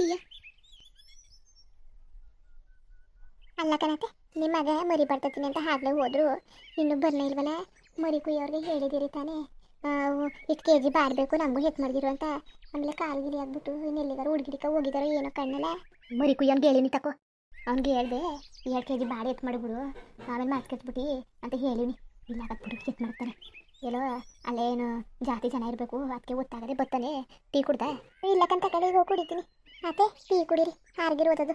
ಟೀಯ ಅಲ್ಲ ಕಣತೆ ನಿಮ್ಮ ಮಗ ಮರಿ ಬರ್ತತೀನಿ ಅಂತ ಹಾಗ್ಲೇ ಹೋದ್ರು. ಇನ್ನು ಬರ್ನೇ ಇಲ್ವಲ್ಲ? ಮರಿ ಕುಯ್ಯೋರ್ಗೆ ಹೇಳಿದಿರಿ ತಾನೇ. ಇಷ್ಟು ಕೆ ಜಿ ಬಾರಬೇಕು ನಮಗೂ ಹೆಚ್ಚು ಮಾಡಿದಿರು ಅಂತ. ಆಮೇಲೆ ಕಾಲು ಗಿಲಿ ಆಗ್ಬಿಟ್ಟು ಇನ್ನು ಎಲ್ಲಿಗಾರು ಹುಡುಗಿಡಿಕ ಹೋಗಿದಾರೋ ಏನೋ ಕಣ್ಣಲ್ಲ. ಮರಿ ಕುಯ್ಯಂಗೆ ಹೇಳಿನಿ ತಕೋ. ಅವ್ನಿಗೆ ಹೇಳ್ದೆ, ಎರಡು ಕೆ ಜಿ ಬಾಡಿ ಎತ್ತು ಮಾಡಿಬಿಡು. ಆಮೇಲೆ ಮಾತ್ಕೆತ್ಬಿಟ್ಟು ಅಂತ ಹೇಳಿನಿ. ಇಲ್ಲ ಹಾಕ್ಬಿಡು ಚೆಕ್ ಮಾಡ್ತಾರೆ ಎಲ್ಲೋ, ಅಲ್ಲೇನು ಜಾಸ್ತಿ ಜನ ಇರಬೇಕು ಅದಕ್ಕೆ ಗೊತ್ತಾಗದೆ ಬರ್ತಾನೆ ಟೀ ಕುಡ್ದೆ. ಇಲ್ಲಕ್ಕಂತ ಕಡೆ ಹೋಗಿ ಕುಡಿತೀನಿ. ಅತ್ತೆ, ಟೀ ಕುಡೀರಿ. ಹಾರ್ಗಿರೋದದು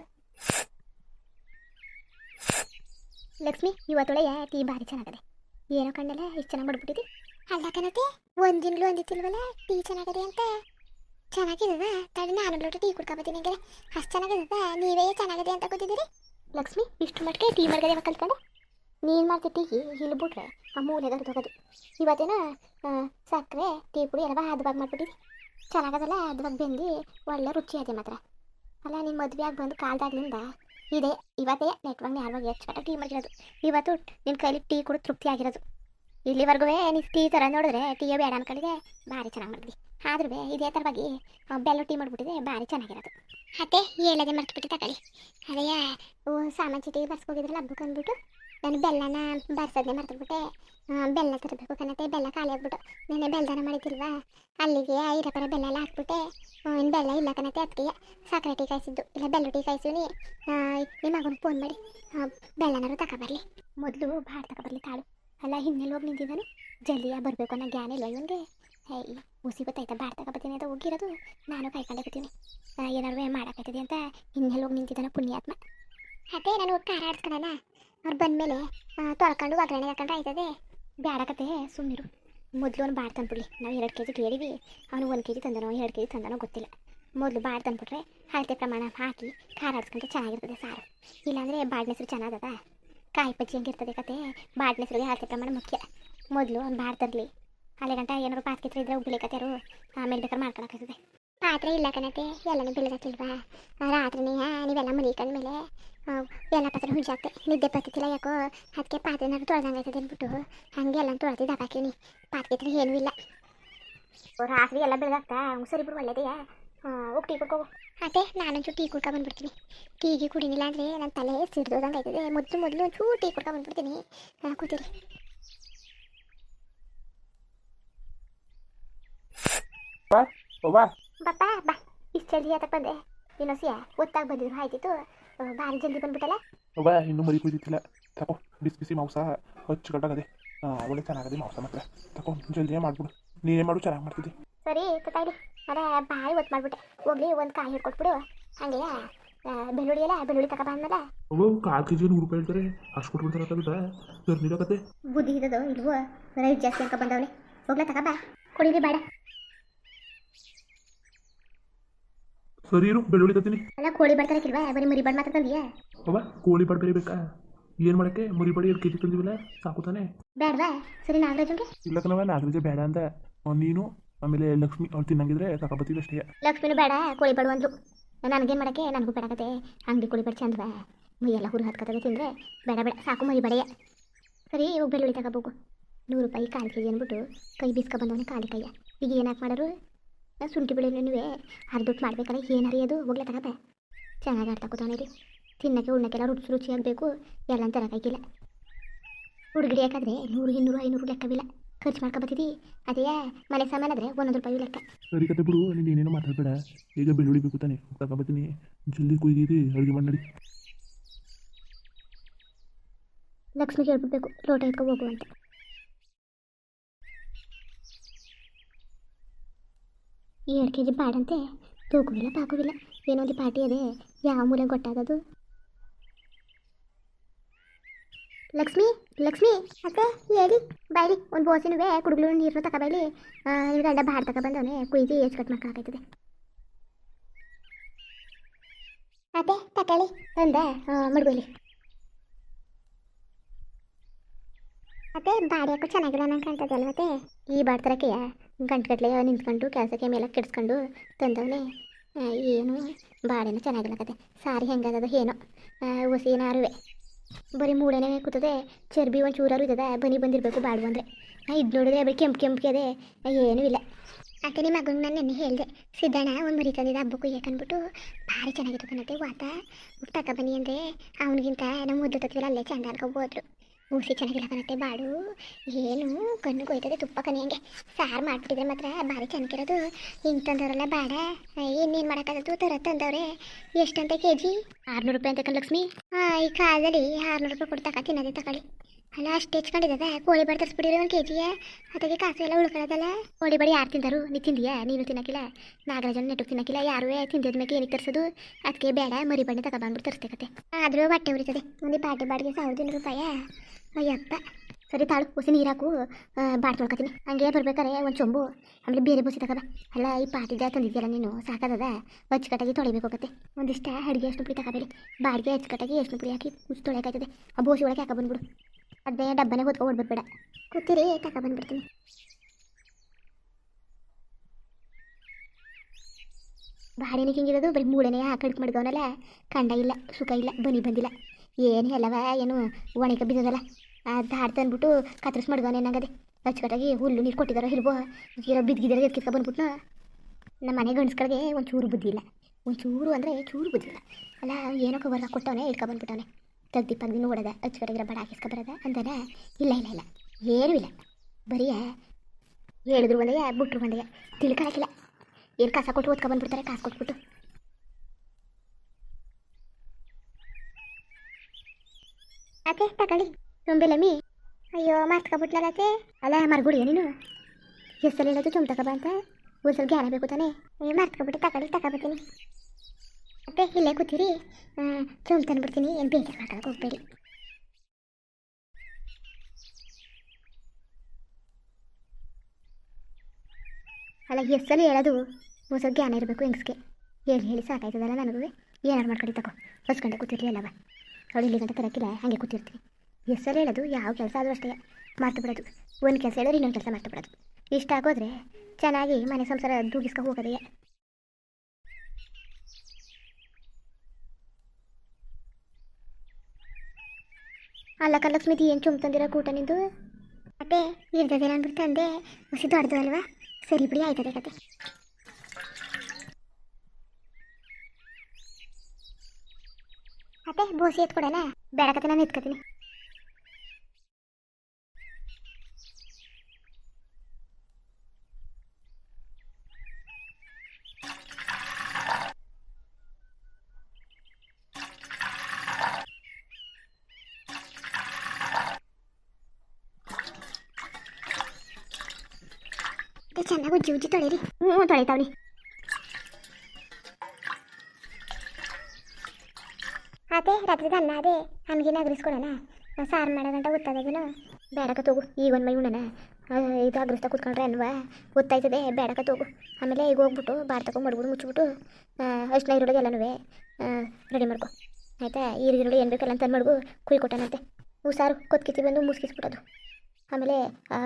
ಲಕ್ಷ್ಮಿ ಇವತ್ತೊಳೆಯ ಟೀ ಭಾರಿ ಚೆನ್ನಾಗದೆ. ಏನೋ ಕಣ್ಣಲ್ಲ ಇಷ್ಟು ಚೆನ್ನಾಗಿ ಮಾಡ್ಬಿಟ್ಟಿದ್ದಿ. ಅಲ್ಲ ಕಣತೆ ಒಂದಿನ್ಲು ಒಂದಿತ್ತಿಲ್ವಲ್ಲ ಟೀ ಚೆನ್ನಾಗಿದೆ ಅಂತ? ಚೆನ್ನಾಗಿದ್ದದ ತಡಿ ನಾನು ಲೋಟ ಟೀ ಕುಡ್ಕೊಬತ್ತೀನಿ ಹಂಗಾರೆ. ಅಷ್ಟು ಚೆನ್ನಾಗಿದದ? ನೀವೇ ಚೆನ್ನಾಗಿದೆ ಅಂತ ಗೊತ್ತಿದ್ದೀರಿ? ಲಕ್ಷ್ಮಿ, ಇಷ್ಟು ಮಟ್ಟಿಗೆ ಟೀ ಮಾಡ್ಗದೆ ಕಲ್ತ್ಕೊಂಡು ನೀನು ಮಾಡ್ತಿ ಟೀ ಇಲ್ಲಿ ಬಿಟ್ರೆ ಆ ಮೂಲೆಗೆ ಹೋಗೋದು. ಇವತ್ತೇನೋ ಸಕ್ಕರೆ, ಟೀ ಪುಡಿ ಎಲ್ಲ ಹದ್ಬಾಗಿ ಮಾಡ್ಬಿಟ್ಟಿದ್ದಿ. ಚೆನ್ನಾಗದಲ್ಲ ಹದವಾಗಿ ಬೆಂದು ಒಳ್ಳೆ ರುಚಿ ಅದೇ ಮಾತ್ರ. ಅಲ್ಲ ನಿಮ್ಮ ಮದುವೆ ಆಗಿ ಬಂದು ಕಾಲದಾಗ್ಲಿಂದ ಇದೆ, ಇವತ್ತೇ ನೆಟ್ವರ್ಕ್ ಯಾವಾಗ ಕಟ್ಟ ಟೀ ಮಾಡಿರೋದು ಇವತ್ತು ನಿನ್ನ ಕೈಲಿ ಟೀ ಕೂಡ ತೃಪ್ತಿ ಆಗಿರೋದು. ಇಲ್ಲಿವರೆಗೂ ನೀವು ಟೀ ಥರ ನೋಡಿದ್ರೆ ಟೀಯೇ ಬೇಡ ಅನ್ಕೊಂಡಿದೆ ಭಾರಿ ಚೆನ್ನಾಗಿ ಮಾಡಿದ್ವಿ. ಆದ್ರೂ ಇದೇ ಥರವಾಗಿ ತರವಾಗಿ ಬೆಲ್ಲ ಟೀ ಮಾಡಿಬಿಟ್ಟಿದೆ ಭಾರಿ ಚೆನ್ನಾಗಿರೋದು. ಅತ್ತೆ ಹೇಳದೆ ಮರ್ತ್ಬಿಟ್ಟು ತಗೊಳ್ಳಿ. ಅದೇ ಸಾಮಾನು ಚೀಟಿ ಬರ್ಸ್ಕೋಗಿದ್ರಲ್ಲ ಹಬ್ಬಕ್ಕೆ ಅಂದ್ಬಿಟ್ಟು, ನಾನು ಬೆಲ್ಲನ ಬರ್ಸೋದನ್ನೇ ಮರ್ತುಬಿಟ್ಟೆ. ಬೆಲ್ಲ ತರಬೇಕು ಕಣತೆ, ಬೆಲ್ಲ ಖಾಲಿ ಆಗ್ಬಿಟ್ಟು. ನೆನ್ನೆ ಬೆಲ್ಲದಾನ ಮಾಡಿದ್ದಿಲ್ವಾ? ಅಲ್ಲಿಗೆ ಪರ ಬೆಲ್ಲ ಎಲ್ಲ ಹಾಕ್ಬಿಟ್ಟೆ ಇನ್ನು ಬೆಲ್ಲ ಇಲ್ಲ ಕಣತೆ ಅದಕ್ಕೆ ಸಕ್ಕರೆ ಟೀ ಕಾಯಿಸಿದ್ದು. ಇಲ್ಲ, ಬೆಲ್ಲ ಟೀ ಕಾಯಿಸೀನಿ ನಿಮ್ಮ ಮಗನ ಫೋನ್ ಮಾಡಿ. ಬೆಲ್ಲನಾರು ಬರಲಿ. ಮೊದಲು ಭಾಳ ಬರಲಿ ಕಾಳು ಅಲ್ಲ, ಹಿನ್ನೆಲೆ ಹೋಗಿ ನಿಂತಿದ್ದಾನೆ. ಜಲ್ದಿಯ ಬರಬೇಕು ಅನ್ನೋ ಜ್ಞಾನ ಇಲ್ಲ ಇವನಿಗೆ? ಹೇ ಉಸಿ ಗೊತ್ತಾಯ್ತಾ ಭಾಳ ತಗೊಬತ್ತೀನಿ ಅಂತ ಹೋಗಿರೋದು. ನಾನು ಕಾಯ್ಕೊಂಡೆ ಕೂತೀನಿ. ಏನಾರು ಮಾಡೋಕ್ಕಾಯ್ತದೆ ಅಂತ ಹಿನ್ನೆಲೆ ಹೋಗಿ ನಿಂತಿದ್ದಾನೆ ಪುಣ್ಯಾತ್ಮ. ಅದೇ, ನಾನು ಕಾರ ಆಡ್ಸ್ಕೊಳ್ಳೋಣ ಅವ್ರು ಬಂದಮೇಲೆ ತೊಳ್ಕೊಂಡು ಒಗ್ಗರಣೆ ಹಾಕೊಂಡ್ರೆ ಆಯ್ತದೆ. ಬ್ಯಾಡಕತ್ತೆ ಸುಮ್ಮನಿರು ಮೊದಲು ಅವ್ನು ಬಾಡ್ ತಂದ್ಬಿಡ್ಲಿ ನಾವು ಎರಡು ಕೆ ಜಿ ಕೇಳಿವಿ ಅವನು ಒಂದು ಕೆ ಜಿ ತಂದನೋ, ಎರಡು ಕೆ ಜಿ ತಂದನೋ ಗೊತ್ತಿಲ್ಲ. ಮೊದಲು ಬಾಡ್ ತಂದ್ಬಿಟ್ರೆ ಅಳತೆ ಪ್ರಮಾಣ ಹಾಕಿ ಖಾರ ಆಡಿಸ್ಕೊಂಡ್ರೆ ಚೆನ್ನಾಗಿರ್ತದೆ ಸಾರು. ಇಲ್ಲಾಂದರೆ ಬಾಡ್ನ ಚೆನ್ನಾಗದ? ಕಾಯಿ ಪಚ್ಚಿ ಹೆಂಗಿರ್ತದೆ ಕತೆ? ಬಾಡ್ನ ಅಳತೆ ಪ್ರಮಾಣ ಮುಖ್ಯ. ಮೊದಲು ಅವ್ನು ಬಾಡ್ ತರಲಿ ಅಲ್ಲಿ ಗಂಟ ಏನಾರು ಪಾತ್ರೆ ಇದ್ರೆ ಉಬ್ಳಿಕತ್ಯಾರು ಆಮೇಲೆ ಬೇಕಾದ್ರೆ ಮಾಡ್ಕೊಳಕ್ಕಾಗ್ತದೆ. ಪಾತ್ರೆ ಇಲ್ಲ ಕಣತೆ, ಎಲ್ಲನೂ ಬೆಳಗತ್ತಿಲ್ವಾ ರಾತ್ರಿನೇ ನೀವೆಲ್ಲ ಮಲಿಕೊಂಡ್ಮೇಲೆ ಎಲ್ಲ ಪಾತ್ರೆ ಹುಂಜಾಕ್ತೆ ನಿದ್ದೆ ಬರ್ತಿಲ್ಲ ಯಾಕೋ? ಅದಕ್ಕೆ ಪಾತ್ರೆನಾಗ ತೊಳ್ದಂಗೆ ಅಂದ್ಬಿಟ್ಟು ಹಂಗೆ ಎಲ್ಲ ತೊಳೆದು ದಬಾಕಿನಿ ಪಾತ್ರೆ ಏನೂ ಇಲ್ಲ. ರಾತ್ರಿ ಎಲ್ಲ ಬೆಳಗಾಗ್ತಾ? ಸರಿ ಬಿಡು, ಒಳ್ಳೇದೆಯಾ? ಹೋಗಿ ಟೀ ಕೊಡ್ಕೋ. ಅದೇ ನಾನೊಂಚೂರು ಟೀ ಕುಡ್ಕೊ ಬಂದ್ಬಿಡ್ತೀನಿ. ಟೀಗೆ ಕುಡಿನಿಲ್ಲ ಅಂದರೆ ನನ್ನ ತಲೆ ಸಿಡ್ದೋದಂಗೆ ಆಯ್ತದೆ. ಮೊದಲು ಮೊದಲು ಒಂಚೂರು ಟೀ ಕುಡ್ಕೊ ಬಂದ್ಬಿಡ್ತೀನಿ. ಕೂತಿರಿ. ಅವ್ವ ಬಾಪಾ ಬಾ ಇಷ್ಟು ಜಲ್ದಿ ಯಾತಕ್ಕೆ ಬಂದೆ ಇನ್ನೊಸಿಯ ಒತ್ತಾಗಿ ಬಂದಿದ್ರು ಆಯ್ತಿತ್ತು ಭಾರಿ ಜಲ್ದಿ ಬಂದ್ಬಿಟ್ಟಲ್ಲ ಬಾ ಇನ್ನೂ ಮರಿ ಕುಯ್ದಿತ್ತಿಲ್ಲ ತಕೋ ಬಿಸಿ ಬಿಸಿ ಮಾಂಸ ಹಚ್ಚುಗಟ್ಟಾಗದೆ ಒಳ್ಳೆ ಚೆನ್ನಾಗದೆ ಮಾಂಸ ಮಾತ್ರ ತಕೋ ಜಲ್ದಿನೇ ಮಾಡ್ಬಿಡು ನೀನೇ ಮಾಡು ಚೆನ್ನಾಗಿ ಮಾಡ್ತಿದ್ದಿ ಸರಿ ತತಾಯಿಲಿ ಅದ ಬಾಯಿ ಒತ್ತು ಮಾಡ್ಬಿಟ್ಟೆ ಹೋಗ್ಲಿ ಒಂದು ಕಾಯಿ ಹಿಡ್ಕೊಟ್ಬಿಡು ಹಂಗೆ ಆ, ಬೆಳ್ಳುಳ್ಳಿ ಎಲ್ಲ ಬೆಳ್ಳುಳ್ಳಿ ತಕ ಬಂದಲ್ಲ ಅವ್ವ ಕಾಲು ಕೆ ಜಿ ನೂರು ರೂಪಾಯಿ ಹೇಳ್ತಾರೆ ಅಷ್ಟು ತರ್ನಿಲ್ಲ ಕತೆ ಬುದ್ಧಿ ಇದ್ದದು ಇಲ್ವೋ ರೈಟ್ ಜಾಸ್ತಿ ಅಂತ ಬಂದವಳೆ ಹೋಗ್ಲಾ ತಕ ಬಾ ಕೊಡಿರಿ ಬೇಡ ಸರಿ ಇರು ಬೆಳ್ಳುಳ್ಳಿ ತತ್ತೀನಿ ಅಲ್ಲ ಕೋಳಿ ಬರ್ತಾರಕ್ಕಿಲ್ವಾ ಬರೀ ಮರಿ ಬಡ ಮಾತ್ರ ತಂದಿಯಾ? ಅವ್ವ ಕೋಳಿ ಬಡ ಬೇರೆ ಬೇಕಾ ಏನು ಮಾಡಕ್ಕೆ? ಮುರಿ ಬಡಿ ಎರಡು ಕೆಜಿ ತಂದಿವಲ್ಲ ಸಾಕು ತಾನೆ. ಬೇಡವಾ? ಸರಿ ನಾಗರಾಜಂಗೆ? ಇಲ್ಲ ಕಣವ ನಾಗರಾಜ ಬೇಡ ಅಂತ ಅವ್ನ್ ನೀನು ಆಮೇಲೆ ಲಕ್ಷ್ಮಿ ಅವ್ಳು ತಿನ್ನಂಗಿದ್ರೆ ತಗೊಬತ್ತೀವಿ ಅಷ್ಟೇ. ಲಕ್ಷ್ಮಿನೂ ಬೇಡ ಕೋಳಿ ಬಡು ಅಂದ್ಲು. ನನಗೇನು ಮಾಡಕ್ಕೆ? ನನಗೂ ಬೇಡಕತ್ತೆ ಅಂಗಡಿ ಕೋಳಿ ಬಡ್ ಚಂದ್ವಾ. ಮೈಯೆಲ್ಲ ಹುರು ಹತ್ಕತ್ತದೆ ತಿಂದರೆ ಬೇಡ ಬೇಡ. ಸಾಕು ಮರಿ ಬಡೆಯ ಸರಿ ಇವಾಗ ಬೆಳ್ಳುಳ್ಳಿ ತಗೋಬೇಕು. ನೂರು ರೂಪಾಯಿ ಕಾಲು ಕೆ ಜಿ ಅಂದ್ಬಿಟ್ಟು ಕೈ ಬೀಸ್ಕೊ ಕಾಲಿ ಕೈಯ ಈಗ ಏನಾಕೆ ಮಾಡೋರು? ಶುಂಠಿ ಬೆಳ್ಳುಳ್ಳಿನೂ ಅರ್ಧಕ್ಕೆ ಮಾಡ್ಬೇಕಲ್ಲ ಏನು ಅದು? ಹೋಗ್ಲೇ ತಗೋಬ ಚೆನ್ನಾಗಿ ಆಡ್ತಾ ಕೂತಾನೆ ರೀ ತಿನ್ನಕ್ಕೆ ಉಣ್ಣಕ್ಕೆಲ್ಲ ರುಚಿ ಆಗಬೇಕು. ಎಲ್ಲ ತರಕಾಗಿಲ್ಲ ಹುಡುಗಡಿ ಹಾಕಿದ್ರೆ ನೂರು ಇನ್ನೂರು ಐನೂರು ಲೆಕ್ಕವಿಲ್ಲ. ಖರ್ಚು ಮಾಡ್ಕೊಬತ್ತಿದ್ದಿ ಅದೇ ಮನೆ ಸಾಮಾನಾದ್ರೆ ಒಂದೊಂದು ರೂಪಾಯಿ ಲೆಕ್ಕ. ಸರಿ ಕತೆ ಬಿಡು ನೀನು ಏನೇನೋ ಮಾತಾಡಬೇಡ. ಈಗ ಬೆಳ್ಳುಳ್ಳಿ ಬೇಕು ತಾನೆ. ತಗೊಬತ್ತೀನಿ ಜಲ್ದಿ ಕುಯ್ದಿದ್ದು ಅಡುಗೆ ಮಾಡಿ ಲಕ್ಷ್ಮಿಗೆ ಹೇಳ್ಬಿಡ್ಬೇಕು. ಲೋಟ ಇಟ್ಕೊ ಹೋಗು ಅಂತ ಎರಡು ಕೆ ಜಿ ಬಾಡಂತೆ. ತೂಕವಿಲ್ಲ, ಪಾಕವಿಲ್ಲ. ಒಂದು ಪಾರ್ಟಿ ಅದೇ. ಯಾವ ಮೂಲೆ ಗೊತ್ತಾಗೋದು ಲಕ್ಷ್ಮಿ ಲಕ್ಷ್ಮಿ, ಅಕ್ಕ, ಹೇಳಿ. ಬಾಯ್ಲಿ, ಒಂದು ಬೋಸಿನವೇ, ಕುಡುಗ್ಲು ನೀರು ತಗೊಬೈಲಿ ಇವ್ರ ಗಂಡ ಬಾಡ್ ತಗೊಬಂದವನೇ ಕುಯ್ದು ಎಷ್ಟು ಕಟ್ ಮಾಡ್ಕೊಳಕೈತದೆ ಅತ್ತೆ ತಕಳಿ ಅಂದ ಮಡ್ಗೊಯ್ಲಿ ಅತ್ತೆ ಬಾಡಿಯಕ್ಕೂ ಚೆನ್ನಾಗಿಲ್ಲ ನಂಗೆ ಕಾಣ್ತದೆ ಅಲ್ವತ್ತೆ ಈ ಬಾಡ್ತರಕ್ಕೆಯ ಗಂಟುಗಟ್ಲೆ ನಿಂತ್ಕೊಂಡು ಕೆಲಸಕ್ಕೆ ಮೇಲೆ ಕೆಡ್ಸ್ಕೊಂಡು ತಂದವನೇ. ಏನು, ಬಾಡಿನ ಚೆನ್ನಾಗಿಲ್ಲ ಕತೆ. ಸಾರಿ ಹೆಂಗದ ಏನೋ. ಹುಸಿನಾರುವೆ ಬರೀ ಮೂಳೆನೇ ಕೂತದೆ, ಚರ್ಬಿ ಒಂದು ಚೂರಾರು ಇದ್ದದ, ಬನಿ ಬಂದಿರಬೇಕು ಬಾಡು ಅಂದರೆ. ಇದು ನೋಡಿದ್ರೆ ಬರೀ ಕೆಂಪು ಕೆಂಪು ಅದೇ ಏನೂ ಇಲ್ಲ. ಅತ್ತೆ ನಿಮ್ಮ ಮಗನ ನಾನು ನೆನ್ನೆ ಹೇಳಿದೆ, ಸಿದ್ದಣ್ಣ ಒಂದು ಮರಿ ತಂದಿದ್ದ ಹಬ್ಬಕ್ಕೂ ಯಾಕಂದ್ಬಿಟ್ಟು ಭಾರಿ ಚೆನ್ನಾಗಿತ್ತು ಕಣತೆ ವಾತ. ಬನ್ನಿ ಅಂದರೆ ಅವನಿಗಿಂತ ನಮ್ಮ ಮುದ್ದು ತತ್ವಿಲ್ಲ ಅಲ್ಲೇ ಚೆಂದ ಅನ್ಕೋಬೋದ್ರು ಊಸಿ ಚೆನ್ನಾಗಿಲ್ಲ ಬಾಡು. ಏನು ಕಣ್ಣು ಕೊಯ್ತದೆ ತುಪ್ಪ ಕಣಿ ಹಂಗೆ. ಸಾರು ಮಾಡ್ಬಿಟ್ಟಿದ್ರೆ ಮಾತ್ರ ಭಾರಿ ಚೆನ್ನಾಗಿರೋದು. ಹಿಂಗೆ ತಂದವರಲ್ಲ ಬೇಡ. ಇನ್ನೇನು ಮಾಡೋಕ್ಕಾಗತ್ತು ತರ ತಂದವ್ರೆ. ಎಷ್ಟಂತ ಕೆ ಜಿ ಆರ್ನೂರು ರೂಪಾಯಿ ಅಂತ ಲಕ್ಷ್ಮಿ. ಹಾಂ ಈ ಕಾಲದಲ್ಲಿ ಆರುನೂರು ರೂಪಾಯಿ ಕೊಡ್ತಾಕ ತಕ ತಿನ್ನೋದೇ ತಗೊಳ್ಳಿ. ಅಲ್ಲ, ಅಷ್ಟು ಹೆಚ್ಕೊಂಡಿದ್ದದ ಕೋಳಿ ಬಡ ತರಿಸ್ಬಿಡಿರಿ ಒಂದು ಕೆ ಜಿಗೆ ಅದಕ್ಕೆ ಕಾಸು ಎಲ್ಲ ಉಳ್ಕೊಳ್ಳೋದಲ್ಲ? ಕೋಳಿ ಬಡಿ ಯಾರು ತಿಂದರು? ನೀ ತಿಂದಿಯಾ? ನೀನು ತಿನ್ನಕ್ಕಿಲ್ಲ ನಾಗರಾಜನ ನೆಟ್ಟು ತಿನ್ನಕ್ಕಿಲ್ಲ ಯಾರು ತಿಂದಿದ ಮೇಲೆ ಏನಕ್ಕೆ ತರಿಸೋದು? ಅದಕ್ಕೆ ಬೇಡ, ಮರಿ ಬಣ್ಣೆ ತಗೊಬಂದ್ಬಿಟ್ಟು ತರಿಸ್ತೇಕತ್ತೆ ಆದರೂ ಬಟ್ಟೆ ಉರಿತದೆ. ಒಂದು ಬಾಟಿ ಬಾಡಿಗೆ ಸಾವಿರದ ಇನ್ನೂರು ರೂಪಾಯಿ? ಅಯ್ಯಪ್ಪ. ಸರಿ ತಾಳು ಹುಸಿ ನೀರು ಹಾಕು. ಬಾಡ್ ತೊಳ್ಕೊತೀನಿ. ಹಂಗೆ ಬರ್ಬೇಕಾರೆ ಒಂದು ಚೊಂಬು. ಆಮೇಲೆ ಬೇರೆ ಬಸಿ ತಗೋಬ. ಅಲ್ಲ, ಈ ಪಾಟಿದ ತಂದಿದ್ಯಲ್ಲ ನೀನು? ಸಾಕಾದದ? ಅಚ್ಚುಕಟ್ಟಾಗಿ ತೊಳಿಬೇಕಾಗತ್ತೆ ಒಂದಿಷ್ಟ ಅಡುಗೆ ಎಷ್ಟು ಪುಡಿ ತಗೋಬೇಡಿ. ಬಾಡಿಗೆ ಅಚ್ಚುಕಟ್ಟಾಗಿ ಎಷ್ಟು ಪುಡಿ ಹಾಕಿ ಮುಚ್ಚಿ ತೊಳೆಯಾಕಾಯ್ತದೆ ಆ ಬೋಸಿ ಒಳಗೆ ಹಾಕ ಬಂದ್ಬಿಡು. ಅದೇ ಡಬ್ಬನೇ ಹೊತ್ಕೊ ಓಡ್ಬಿಡ್ಬೇಡ ಕೂತಿರಿ ಕಾಕ ಬಂದ್ಬಿಡ್ತೀನಿ. ಬಾಡಿನ ಹಿಂಗಿರೋದು, ಬರೀ ಮೂಳೆನೇ ಹಾಕಡ್ಕೆ ಮಡ್ಗವನಲ್ಲ ಕಂಡ ಇಲ್ಲ, ಸುಖ ಇಲ್ಲ, ಬನಿ ಬಂದಿಲ್ಲ. ಏನು ಹೇಳವ ಏನು ಒಣಗ ಬಿದ್ದದಲ್ಲ. ಅದು ಹಾಡ್ತಾ ಅಂದ್ಬಿಟ್ಟು ಕತ್ರಿಸ್ ಮಾಡಿದವನ ಏನಾಗದೆ? ಅಚ್ಚುಕಟ್ಟಾಗಿ ಹುಲ್ಲು ನೀರು ಕೊಟ್ಟಿದಾರೋ ಇಲ್ವೋ? ಇರೋ ಬಿದ್ದಿದ್ದಾರೆ ಎತ್ಕಿತ್ಕ ಬಂದ್ಬಿಟ್ಟು ನಮ್ಮ ಮನೆ ಗಂಡಸ್ಗಳಿಗೆ ಒಂಚೂರು ಚೂರು ಬುದ್ಧಿ ಇಲ್ಲ. ಒಂಚೂರು ಚೂರು ಅಂದರೆ ಚೂರು ಬುದ್ಧಿ ಇಲ್ಲ. ಅಲ್ಲ ಏನೋ ಕವರ್ ಕೊಟ್ಟವನೇ, ಇಟ್ಕೊ ಬಂದ್ಬಿಟ್ಟವನೆ. ತೆಗ್ದಿ ಪಗ್ದಿ ಅಚ್ಚು ಅಚ್ಚುಕಟ್ಟಾಗಿರೋ ಬಡ ಹಾಕಿಸ್ಕೊ ಬರದ ಅಂದನ ಇಲ್ಲ ಇಲ್ಲ ಇಲ್ಲ. ಏನೂ ಇಲ್ಲ. ಬರೀ ಹೇಳಿದ್ರು ಒಂದಯ್ಯ ಬಿಟ್ರು ಒಂದಯ್ಯ ತಿಳ್ಕೊಳಕ್ಕಿಲ್ಲ. ಏನು ಕಸ ಕೊಟ್ಟು ಓದ್ಕೊ ಬಂದ್ಬಿಡ್ತಾರೆ ಕಾಸು ಕೊಟ್ಬಿಟ್ಟು. ಅತ್ತೆ, ತಗೊಳ್ಳಿ. ತುಂಬಿಲಮ್ಮಿ ಅಯ್ಯೋ ಮರ್ತ್ಕೊಬಿಟ್ಲಲ್ಲ ಅತ್ತೆ? ಅಲ್ಲ, ಮರ್ಗುಡಿಯ ನೀನು? ಎಷ್ಟು ಸಲ ಹೇಳೋದು ಚುಮ್ ತಗೊಬ ಅಂತ? ಸ್ವಲ್ಪ ಜ್ಞಾನ ಬೇಕು ತಾನೇ? ಅಯ್ಯೋ ಮರ್ತ್ಕೊಬಿಟ್ಟು ತಗೊಳ್ಳಿ ತಗೊಬರ್ತೀನಿ ಅತ್ತೆ ಇಲ್ಲೇ ಕೂತೀರಿ ಚುಮ್ ತಂದ್ಬಿಡ್ತೀನಿ. ಏನು ಬೇಜಾರು ಮಾಡ್ಕೊಳಕ್ಕೆ ಹೋಗ್ಬೇಡಿ. ಅಲ್ಲ ಹೆಸರು ಹೇಳೋದು, ಹೊಸ ಜ್ಞಾನ ಇರಬೇಕು ಹೆಂಗ್ಸ್ಗೆ. ಹೇಳಿ ಹೇಳಿ, ಸಾಕಾಯ್ತದಲ್ಲ ನನಗೂ ಏನಾರು ಮಾಡ್ಕೊಂಡು, ತಗೋ. ಹೊಸ್ಕೊಂಡೆ ಕೂತಿರ್ಲಿ ಅಲ್ಲವ ಅವಳು ಇಲ್ಲಿ ಗಂಟೆ ತರಕಿಲ್ಲ ಹಾಗೆ ಕೂತಿರ್ತೀನಿ. ಹೆಸರು ಹೇಳೋದು, ಯಾವ ಕೆಲಸ ಆದರೂ ಅಷ್ಟೇ. ಮಾಡ್ತು ಬಿಡೋದು. ಒಂದು ಕೆಲಸ ಹೇಳಿದ್ರೆ ಇನ್ನೊಂದು ಕೆಲಸ ಮಾಡ್ತು ಬಿಡೋದು. ಇಷ್ಟ ಆಗೋದ್ರೆ ಚೆನ್ನಾಗಿ ಮನೆ ಸಂಸಾರ ದೂಗಿಸ್ಕೊ ಹೋಗೋದೇ ಅಲ್ಲ ಲಕ್ಷ್ಮೀದಿ ಏನು ಚುಮ್ ತಂದಿರೋ ಕೂಟ ನಿಂದು? ಅತ್ತೆ ಇರ್ತದೆ ಅಂದ್ಬಿಟ್ಟು ತಂದೆ ಹೊಸಿ ದೊಡ್ಡದು ಅಲ್ವಾ ಸರಿ ಬಿಡಿ, ಆಯ್ತದೆ ಕತೆ. ಅತ್ತೆ, ಬೋಸಿ ಎತ್ಕೊಡೋಣ ಬೇಡ ಕತೆ, ನಾನು ಎತ್ಕೋತೀನಿ. ಚೆನ್ನಾಗಿ ಉಜ್ಜಿ ತೊಳಿರಿ. ಹ್ಞೂ ತೊಳಿತಾವ್ರಿ. ಅದೇ ರಾತ್ರಿದ ಅನ್ನ ಅದೇ. ಹಂಗಿನ ಅಗ್ರಿಸ್ಕೊಡೋಣ. ಸಾರು ಮಾಡೋ ಗಂಟ ಬೇಡಕ ತಗು ಈಗ ಒಂದು ಮೈ ಉಣ್ಣನ ಇದು ಅಗ್ರಿಸ್ತಾ ಕೂತ್ಕೊಂಡ್ರೆ ಅನ್ವಾ. ಗೊತ್ತಾಯ್ತದೆ ಬೇಡಕ ತಗು. ಆಮೇಲೆ ಈಗ ಹೋಗ್ಬಿಟ್ಟು ಬಾರ್ ತಗೊಂಡು ಮಡ್ಬಿಡು ಮುಚ್ಚಿಬಿಟ್ಟು ಅಷ್ಟನ ಈರುಳ್ಳಿ ಎಲ್ಲನೂ ರೆಡಿ ಮಾಡ್ಕೊ. ಆಯಿತಾ? ಈರು ಈರುಳ್ಳಿ ಏನು ಬೇಕಲ್ಲ ಅಂತ ಮಡ್ಗು ಕುಯ್ ಕೊಟ್ಟನಂತೆ. ಉಸಾರು ಕೊತ್ಕಿತಿ ಬಂದು ಮುಸ್ಕಿಸ್ಬಿಡೋದು ಆಮೇಲೆ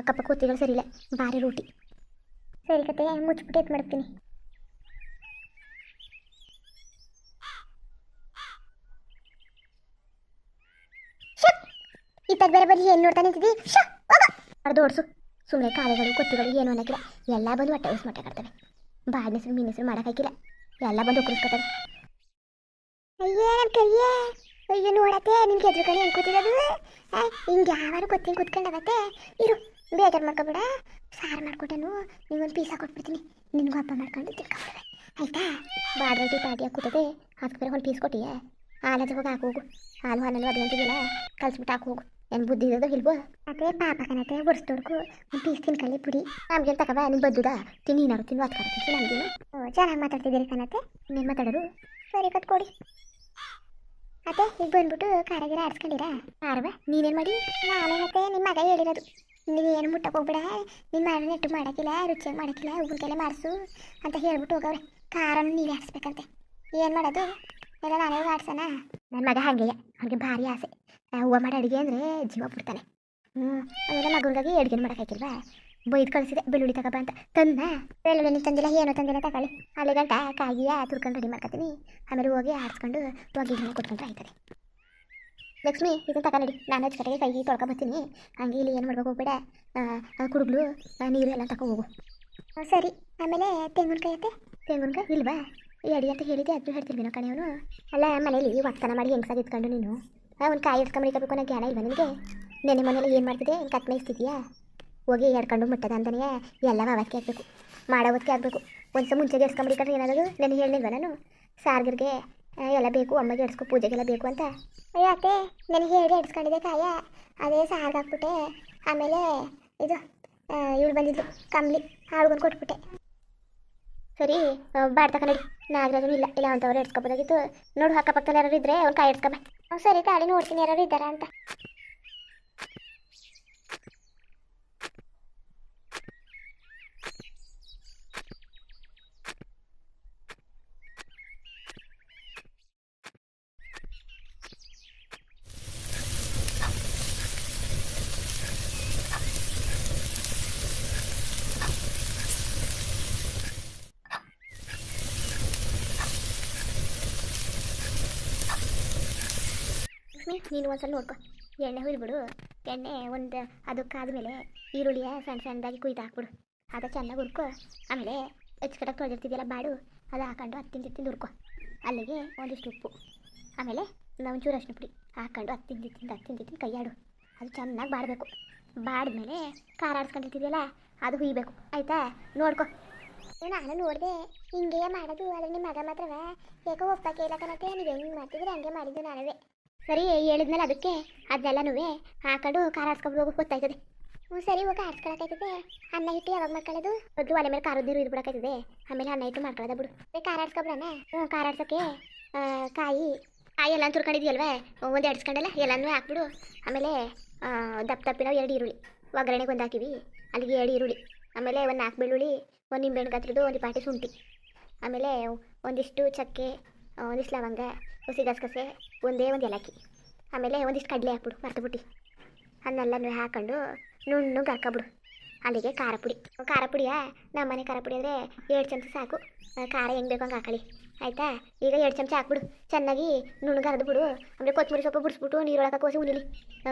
ಕಪ್ಪ ಕೊತ್ತಿಗಳು ಸರಿಯಿಲ್ಲ. ಭಾರಿ ರೋಟಿ. ಸರಿ ಕತೆ ಮುಚ್ಚಿಬಿಟ್ಟು ಮಾಡ್ತೀನಿ. ಇತ್ತಾಗ ಬೇರೆ ಬರೀ ಏನು ನೋಡ್ತಾ ನಿಂತಿದ್ದಿ? ಶ ಅರ್ದು ಓಡಿಸು. ಸುಮ್ಮನೆ ಕಾಳೆಗಳು ಕೊತ್ತಿಗಳು, ಏನು ಅನ್ನೋಕ್ಕಿಲ್ಲ ಎಲ್ಲ ಬಂದು ಹೊಟ್ಟೆ ಉಸ್ ಮೊಟ್ಟೆ ಕಟ್ತವೆ. ಬಾಡಿನ ಹೆಸರು ಮೀನ ಮಾಡೋಕ್ಕಾಗಿಲ್ಲ ಎಲ್ಲ ಬಂದು ಒಕ್ಕರಿಸ್ಕೊತವೆ ಅಯ್ಯೇ ನನ್ನ ಕರಿಯೇ! ಅಯ್ಯೋ, ನೋಡತ್ತೆ ನಿನ್ಗೆ ಎದುರು ಕಡೆ ಹೆಂಗೆ ಕೂತಿರೋದು? ಹಿಂಗೆ ಯಾವಾರು ಗೊತ್ತಿಂಗ್ ಕೂತ್ಕೊಂಡಾಗತ್ತೆ ಇರು. ಬೇಜಾರು ಮಾಡ್ಕೊಬೇಡ. ಸಾರು ಮಾಡ್ಕೊಟ್ಟನು ನೀವೊಂದು ಪೀಸ ಕೊಟ್ಬಿಡ್ತೀನಿ. ನಿನಗೂ ಹಬ್ಬ ಮಾಡ್ಕೊಂಡು ತಿಳ್ಕೊಬಿಡುವೆ ಆಯ್ತಾ? ರೊಟ್ಟಿ ಪಾಟಿಯಾಗಿ ಕೂತದೆ ಅದಕ್ಕೆ ಬೇರೆ ಒಂದು ಪೀಸ್ ಕೊಟ್ಟಿಯೇ? ಹಾಲದ ಹೋಗಿ ಹಾಕು ಹೋಗು. ಹಾಲು ಹಾಲಲ್ಲೂ ಅದು ಅಂತಿದ್ದಿಲ್ಲ ಕಲ್ಸ್ಬಿಟ್ಟು ಹಾಕು ಹೋಗು. ಏನು ಬುದ್ಧಿ ಇರೋದು ಇಲ್ವೋ? ಅದೇ ಪಾಪ ಕಣತೆ ಒರೆಸ್ದೊಡ್ಕು ಒಂದು ಪೀಸ್ ತಿನ್ಕಲ್ಲಿ ಪುಡಿ. ನಮ್ಗೆ ತಕಬ ನಿನ್ ಬದ್ದುದ? ತಿನ್ನಿ ಏನಾರು ತಿನ್ನು, ಅದು ನಮಗೇನು. ಓ, ಚೆನ್ನಾಗಿ ಮಾತಾಡ್ತಿದ್ದೀರಿ ಕಣತೆ. ನೀನು ಮಾತಾಡೋರು ಸರಿ ಕಟ್ಕೊಡಿ ಅದೇ ಈಗ ಬಂದ್ಬಿಟ್ಟು ಕಾರಾಗಿರ ಆಡ್ಸ್ಕೊಂಡಿರಾ? ಯಾರವ ನೀನೇನು ಮಾಡಿ? ನಾನೇ ಮತ್ತೆ ನಿಮ್ಮ ಮಗ ಹೇಳಿರೋದು. ನೀನು ಏನು ಮುಟ್ಟಕ್ಕೆ ಹೋಗ್ಬೇಡ. ನಿನ್ನ ಮಾಡ ನೆಟ್ಟು ಮಾಡೋಕ್ಕಿಲ್ಲ, ರುಚಿಯಾಗಿ ಮಾಡೋಕ್ಕಿಲ್ಲ ಉಪ್ಪಿನಕಾಯಲ್ಲೇ ಮಾಡಿಸು ಅಂತ ಹೇಳ್ಬಿಟ್ಟು ಹೋಗವ್ರೆ. ಖಾರನ ನೀವೇ ಹಾಕ್ಸ್ಬೇಕಂತೆ. ಏನು ಮಾಡೋದು? ಎಲ್ಲ ನಾನೇ ಆಡ್ಸೋಣ ನನ್ನ ಮಗ ಹಾಗೆಯ ಅವ್ರಿಗೆ ಭಾರಿ ಆಸೆ. ಹೂವು ಮಾಡಿ ಅಡುಗೆ ಅಂದರೆ ಜೀವ ಬಿಡ್ತಾನೆ ಹ್ಞೂ ಅದೆಲ್ಲ ಮಗನಿಗಾಗಿ ಅಡುಗೆ ಮಾಡೋಕ್ಕಾಗಿಲ್ವಾ ಬೈದು ಕಳಿಸಿದೆ, ಬೆಳ್ಳುಳ್ಳಿ ತಗೋಬ ಅಂತ. ತಂದ ಬೆಳ್ಳುಳ್ಳಿ ತಂದಿಲ್ಲ, ಏನೋ ತಂದಿಲ್ಲ ತಗೊಳ್ಳಿ. ಅಲ್ಲಿ ಗಂಟ ಕಾಗಿಯ ತುರ್ಕೊಂಡು ರೆಡಿ ಮಾಡ್ಕೊತೀನಿ. ಆಮೇಲೆ ಹೋಗಿ ಆಡಿಸ್ಕೊಂಡು ಹೋಗಿ ಕೊಟ್ಕೊಂಡು ಆಯ್ತದೆ. ಲಕ್ಷ್ಮಿ ಇದನ್ನ ನಡಿ. ನಾನು ಹಚ್ಕಡೆಗೆ ಕೈಗೆ ತೊಳ್ಕೊ ಬರ್ತೀನಿ. ಹಂಗೆ ಇಲ್ಲಿ ಏನು ಮಾಡ್ಬೇಕು ಬೇಡ ಕುಡುಗ್ಲು ನೀರು ಎಲ್ಲ ತಕೊ ಹೋಗು. ಸರಿ. ಆಮೇಲೆ ತೆಂಗಿನಕಾಯಿ ಐತೆ ತೆಂಗಿನಕಾಯಿ ಇಲ್ವಾ? ಎಡಿ ಅಂತ ಹೇಳಿದ್ದೆ ಅದನ್ನು ಹೇಳ್ತೀನಿ ಕಣೆ ಅವನು. ಅಲ್ಲ ಮನೇಲಿ ಒತ್ತನ ಮಾಡಿ ಹೆಂಗ್ಸಾಗಿ ಇತ್ಕೊಂಡು ನೀನು? ಒಂದು ಕಾಯಿ ಇಟ್ಕೊಂಬಿಡಿಕಬೇಕು ಅನ್ನೋ ಜ್ಞಾನ ಇಲ್ವಾ ನಿನಗೆ? ನೆನೆ ಮನೇಲಿ ಏನು ಮಾಡ್ತಿದ್ದೆ? ಕತ್ಮೆ ಮೇಯಿಸ್ತಿದ್ಯಾ ಹೋಗಿ ಎಡ್ಕೊಂಡು ಮುಟ್ಟದ ಅಂತನೇ ಎಲ್ಲ ಅವಕ್ಕೆ ಆಗಬೇಕು. ಮಾಡೋ ಹೊತ್ತಿಗೆ ಆಗಬೇಕು. ಒಂದು ಸಹ ಮುಂಚೆಗೆ ಎಡ್ಸ್ಕೊಂಬಿಡಿಕೊಂಡ್ರೆ ಏನಾದರೂ ನೆನೆ ಹೇಳಿಲ್ವ ನಾನು? ಸಾರ್ಗಿರ್ಗೆ ಎಲ್ಲ ಬೇಕು, ಅಮ್ಮಗೆ ಎಡ್ಸ್ಕೊ, ಪೂಜೆಗೆಲ್ಲ ಬೇಕು ಅಂತ. ಅಯ್ಯೋ ಅತ್ತೆ, ನನಗೆ ಹೇಳಿ ಎಡ್ಸ್ಕೊಂಡಿದ್ದೆ ಕಾಯ ಅದೇ ಸಾರ್ಗೆ ಹಾಕ್ಬಿಟ್ಟೆ. ಆಮೇಲೆ ಇದು ಇವಳು ಬಂದಿದ್ಲು ಕಂಬ್ಲಿ ಹಾಳ್ಗೊಂಡು ಕೊಟ್ಬಿಟ್ಟೆ. ಸರಿ ಬಾಡ್ ನಡಿ. ನಾಗರಾಜನು ಇಲ್ಲ ಇಲ್ಲ ಅಂತವ್ರು ಎಡ್ಸ್ಕೊಬೋದಾಗಿತ್ತು. ನೋಡು ಅಕ್ಕಪಕ್ಕದಲ್ಲಿ ಯಾರು ಇದ್ರೆ ಅವ್ರು ಕಾಯಿ ಎಡ್ಸ್ಕೊಬ ಸರಿ ತಾಳಿ, ನೋಡ್ತೀನಿ ಯಾರು ಇದ್ದಾರಾ ಅಂತ. ಲಕ್ಷ್ಮಿ ನೀನು ಒಂದ್ಸಲ ನೋಡ್ಕೊ. ಎಣ್ಣೆ ಹುಯ್ಬಿಡು ಎಣ್ಣೆ ಒಂದು ಅದು ಕಾದ್ಮೇಲೆ ಈರುಳ್ಳಿಯ ಸಣ್ಣ ಸಣ್ಣದಾಗಿ ಕುಯ್ದು ಹಾಕ್ಬಿಡು. ಅದು ಚೆನ್ನಾಗಿ ಹುರ್ಕೊ. ಆಮೇಲೆ ಹೆಚ್ಕಡಕ್ಕೆ ತೊಳೆದಿರ್ತಿದ್ಯಲ್ಲ ಬಾಡು, ಅದು ಹಾಕೊಂಡು ಹತ್ತಿನ ತಿಂದು ಹುರ್ಕೊ. ಅಲ್ಲಿಗೆ ಒಂದಿಷ್ಟು ಉಪ್ಪು. ಆಮೇಲೆ ನಾವು ಚೂರು ಅಷ್ಟು ಪುಡಿ ಹಾಕೊಂಡು ಹತ್ತಿನ ತಿಂದು ಹತ್ತಿನ ತಿಂದು ಕೈಯಾಡು. ಅದು ಚೆನ್ನಾಗಿ ಬಾಡಬೇಕು. ಬಾಡಿದ್ಮೇಲೆ ಖಾರ ಆಡ್ಸ್ಕೊಂಡಿರ್ತಿದ್ಯಲ್ಲ, ಅದು ಹುಯ್ಬೇಕು. ಆಯಿತಾ? ನೋಡ್ಕೊ. ನಾನು ನೋಡಿದೆ ಹಿಂಗೆ ಮಾಡೋದು. ಆದರೆ ನಿಮ್ಮ ಮಗ ಮಾತ್ರವೇ? ಯಾಕೋ ಕಣತ್ತೆ ನೀವು ಹೆಂಗೆ ಮಾಡ್ತಿದ್ರೆ ಹಂಗೆ ಮಾಡಿದ್ದು ನಾನುವೇ. ಸರಿ, ಹೇಳಿದ್ಮೇಲೆ ಅದಕ್ಕೆ ಅದನ್ನೆಲ್ಲನೂ ಹಾಕೊಂಡು ಖಾರ ಹಾಸ್ಕೊಂಡು ಹೋಗೋ, ಗೊತ್ತಾಯ್ತದೆ. ಹ್ಞೂ ಸರಿ, ಹೋಗಿ ಆಡ್ಸ್ಕೊಳಕೈತದೆ ಅನ್ನ ಇಟ್ಟು ಯಾವಾಗ ಮಾಡ್ಕೊಳ್ಳೋದು? ಅದು ಒಲೆ ಮೇಲೆ ಖಾರದ ನೀರು ಇದ್ಬಿಡಕಾಯ್ತದೆ ಆಮೇಲೆ ಅನ್ನ ಇಟ್ಟು ಮಾಡ್ಕೊಳ್ಳೋದ ಬಿಡು. ಬೇ ಖಾರ ಆಡ್ಸ್ಕೊಬಿಡಣ ಹ್ಞೂ ಖಾರ ಆಡ್ಸೋಕ್ಕೆ ಕಾಯಿ ಕಾಯಿ ಎಲ್ಲ ತುರ್ಕೊಂಡಿದ್ಯಲ್ವೇ? ಒಂದು ಎಡ್ಸ್ಕೊಂಡಲ್ಲ ಎಲ್ಲನೂ ಹಾಕ್ಬಿಡು. ಆಮೇಲೆ ದಪ್ಪ ದಪ್ಪಿನ ಎರಡು ಈರುಳ್ಳಿ. ಒಗ್ಗರಣೆಗೆ ಒಂದು ಹಾಕಿವಿ. ಅಲ್ಲಿಗೆ ಎರಡು ಈರುಳ್ಳಿ. ಆಮೇಲೆ ಒಂದು ನಾಲ್ಕು ಬೆಳ್ಳುಳ್ಳಿ, ಒಂದು ನಿಂಬೆಹಣ್ಣು ಕತ್ತಿರೋದು ಒಂದು ಪಾಟಿ ಶುಂಠಿ. ಆಮೇಲೆ ಒಂದಿಷ್ಟು ಚಕ್ಕೆ ಒಂದಿಷ್ಟು ಲವಂಗ, ಹುಸಿ ಗಸಗಸೆ ಒಂದೇ ಒಂದು ಏಲಕ್ಕಿ. ಆಮೇಲೆ ಒಂದಿಷ್ಟು ಕಡಲೆ ಹಾಕ್ಬಿಡು ಮರ್ತಬಿಟ್ಟು ಅದನ್ನೆಲ್ಲನೂ ಹಾಕೊಂಡು ನುಣ್ಣಗೆ ಹಾಕ್ಕೊಬಿಡು ಅಲ್ಲಿಗೆ ಖಾರ ಪುಡಿ. ಖಾರ ಪುಡಿಯಾ? ನಮ್ಮನೆ ಖಾರ ಪುಡಿ ಅಂದರೆ ಎರಡು ಚಮಚ ಸಾಕು. ಖಾರ ಹೆಂಗೆ ಬೇಕು ಹಂಗೆ ಹಾಕೊಳ್ಳಿ ಆಯಿತಾ? ಈಗ ಎರಡು ಚಮಚ ಹಾಕ್ಬಿಡು. ಚೆನ್ನಾಗಿ ನುಣ್ಣಗೆ ಬಿಡು. ಆಮೇಲೆ ಕೊತ್ತಂಬರಿ ಸೊಪ್ಪು ಬಿಡಿಸ್ಬಿಟ್ಟು ನೀರೊಳಗೆ ಕೋಸಿ ಉಣಿಲಿ.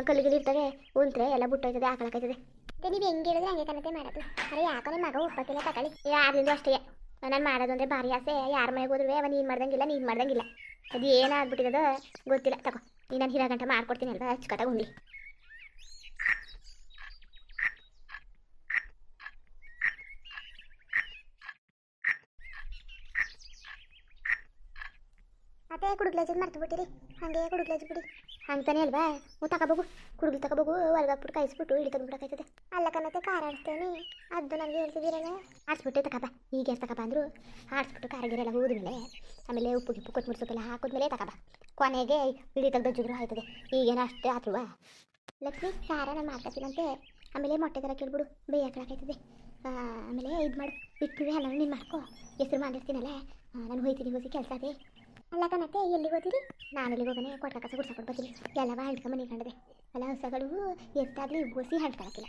ಕಲ್ಲು ಗಿಲ್ಲಿ ಇರ್ತವೆ ಉಂತ್ರೆ ಎಲ್ಲ ಬಿಟ್ಟೋಯ್ತದೆ ಹಾಕೊಳಕೈತದೆ ಅದೇ ನೀವು ಹೆಂಗೆ ಹೇಳಿದ್ರೆ ಹಂಗೆ ಕಣತೆ ಮಾಡೋದು ಅರೆ ಯಾಕೋ ನಿಮ್ಮ ಮಗ ಉಪ್ಪಕ್ಕೆಲ್ಲ ತಗೊಳ್ಳಿ ಯಾರಿಂದ ಅಷ್ಟೇ. ನಾನು ಮಾಡೋದು ಅಂದರೆ ಭಾರಿ ಆಸೆ. ಯಾರ ಮನೆಗೆ ಹೋದ್ರೆ ಅವ ನೀನು ಮಾಡ್ದಂಗಿಲ್ಲ ನೀನು ಮಾಡ್ದಂಗಿಲ್ಲ. ಅದು ಏನಾಗ್ಬಿಟ್ಟಿರೋದು ಗೊತ್ತಿಲ್ಲ. ತಗೋ, ನೀನು ನಾನು ಹಿರ ಗಂಟೆ ಮಾಡ್ಕೊಡ್ತೀನಿ ಅಲ್ವಾ? ಅಚ್ಚುಕಟ್ಟಾಗಿ ಉಂಡಿ ಅದೇ ಕುಡುಗ್ಲೇಜದ್ ಮರ್ತು ಬಿಟ್ಟಿರಿ ಹಂಗೆ ಕುಡುಗ್ಲೇಜ್ ಬಿಡಿ. ಹಂಗ್ತಾನೆ ಅಲ್ವಾ? ಹ್ಞೂ ತಗೋಬೋಗು. ತಗೋಬೇಕು ತಗೋಬೋಗು ಹೊರಗಾಕ್ಬಿಟ್ಟು ಕಾಯಿಸ್ಬಿಟ್ಟು ಇಳಿ ತಂದ್ಬಿಡಕಾಯ್ತದೆ ಅಲ್ಲ ಕಣತೆ ಖಾರ ಆಡ್ತೇನೆ. ಅದು ನನಗೆ ಹೇಳ್ತಿದ್ದೀರಲ್ಲ ಆಡ್ಸ್ಬಿಟ್ಟೆ ತಕಬ ಈಗ ಎಷ್ಟು ತಕಬ ಅಂದರು ಆಡ್ಸ್ಬಿಟ್ಟು ಖಾರಗಿರೆಲ್ಲ ಹೋದ್ಮೇಲೆ ಆಮೇಲೆ ಉಪ್ಪು ಗಿಪ್ಪು ಕೊಟ್ಟು ಸೊಪ್ಪೆಲ್ಲ ಹಾಕಿದ್ಮೇಲೆ ತಕಬ ಕೊನೆಗೆ ಇಳಿ ತೆಗ್ದೊಜ್ಜಿದ್ರು ಆಯ್ತದೆ ಈಗೇನು ಅಷ್ಟೇ ಆತ್ರುವ. ಲಕ್ಷ್ಮಿ ಖಾರ ನಾನು ಮಾಡ್ಕೊತೀನಂತೆ ಆಮೇಲೆ ಮೊಟ್ಟೆ ಥರ ಕೇಳ್ಬಿಡು ಬೇಯಕ್ಕಳಕಾಯ್ತದೆ ಆಮೇಲೆ ಇದು ಮಾಡು ಇಟ್ಟು ಅಲ್ಲ ನೀನು ಮಾಡ್ಕೊ. ಹೆಸ್ರು ಮಾಡಿರ್ತೀನಲ್ಲ. ನಾನು ಹೋಯ್ತೀನಿ ಹೋಗಿ ಕೆಲಸ ಅದೇ ಅಲ್ಲ ಕಣತೆ ಎಲ್ಲಿಗೆ ಹೋದಿರಿ? ನಾನು ಅಲ್ಲಿಗೆ ಹೋಗನೆ ಕೊಟ್ಟ ಕಸ ಗುಡ್ಸಕೊಂಡು ಬರ್ತೀನಿ. ಎಲ್ಲವ ಮನೆ ಕಂಡದೆ. ಅಲ್ಲ ಹಸಗಳು ಎತ್ತಾಗಲಿ ಬೋಸಿ ಹಂಡ್ಕೊಳಕ್ಕಿಲ್ಲ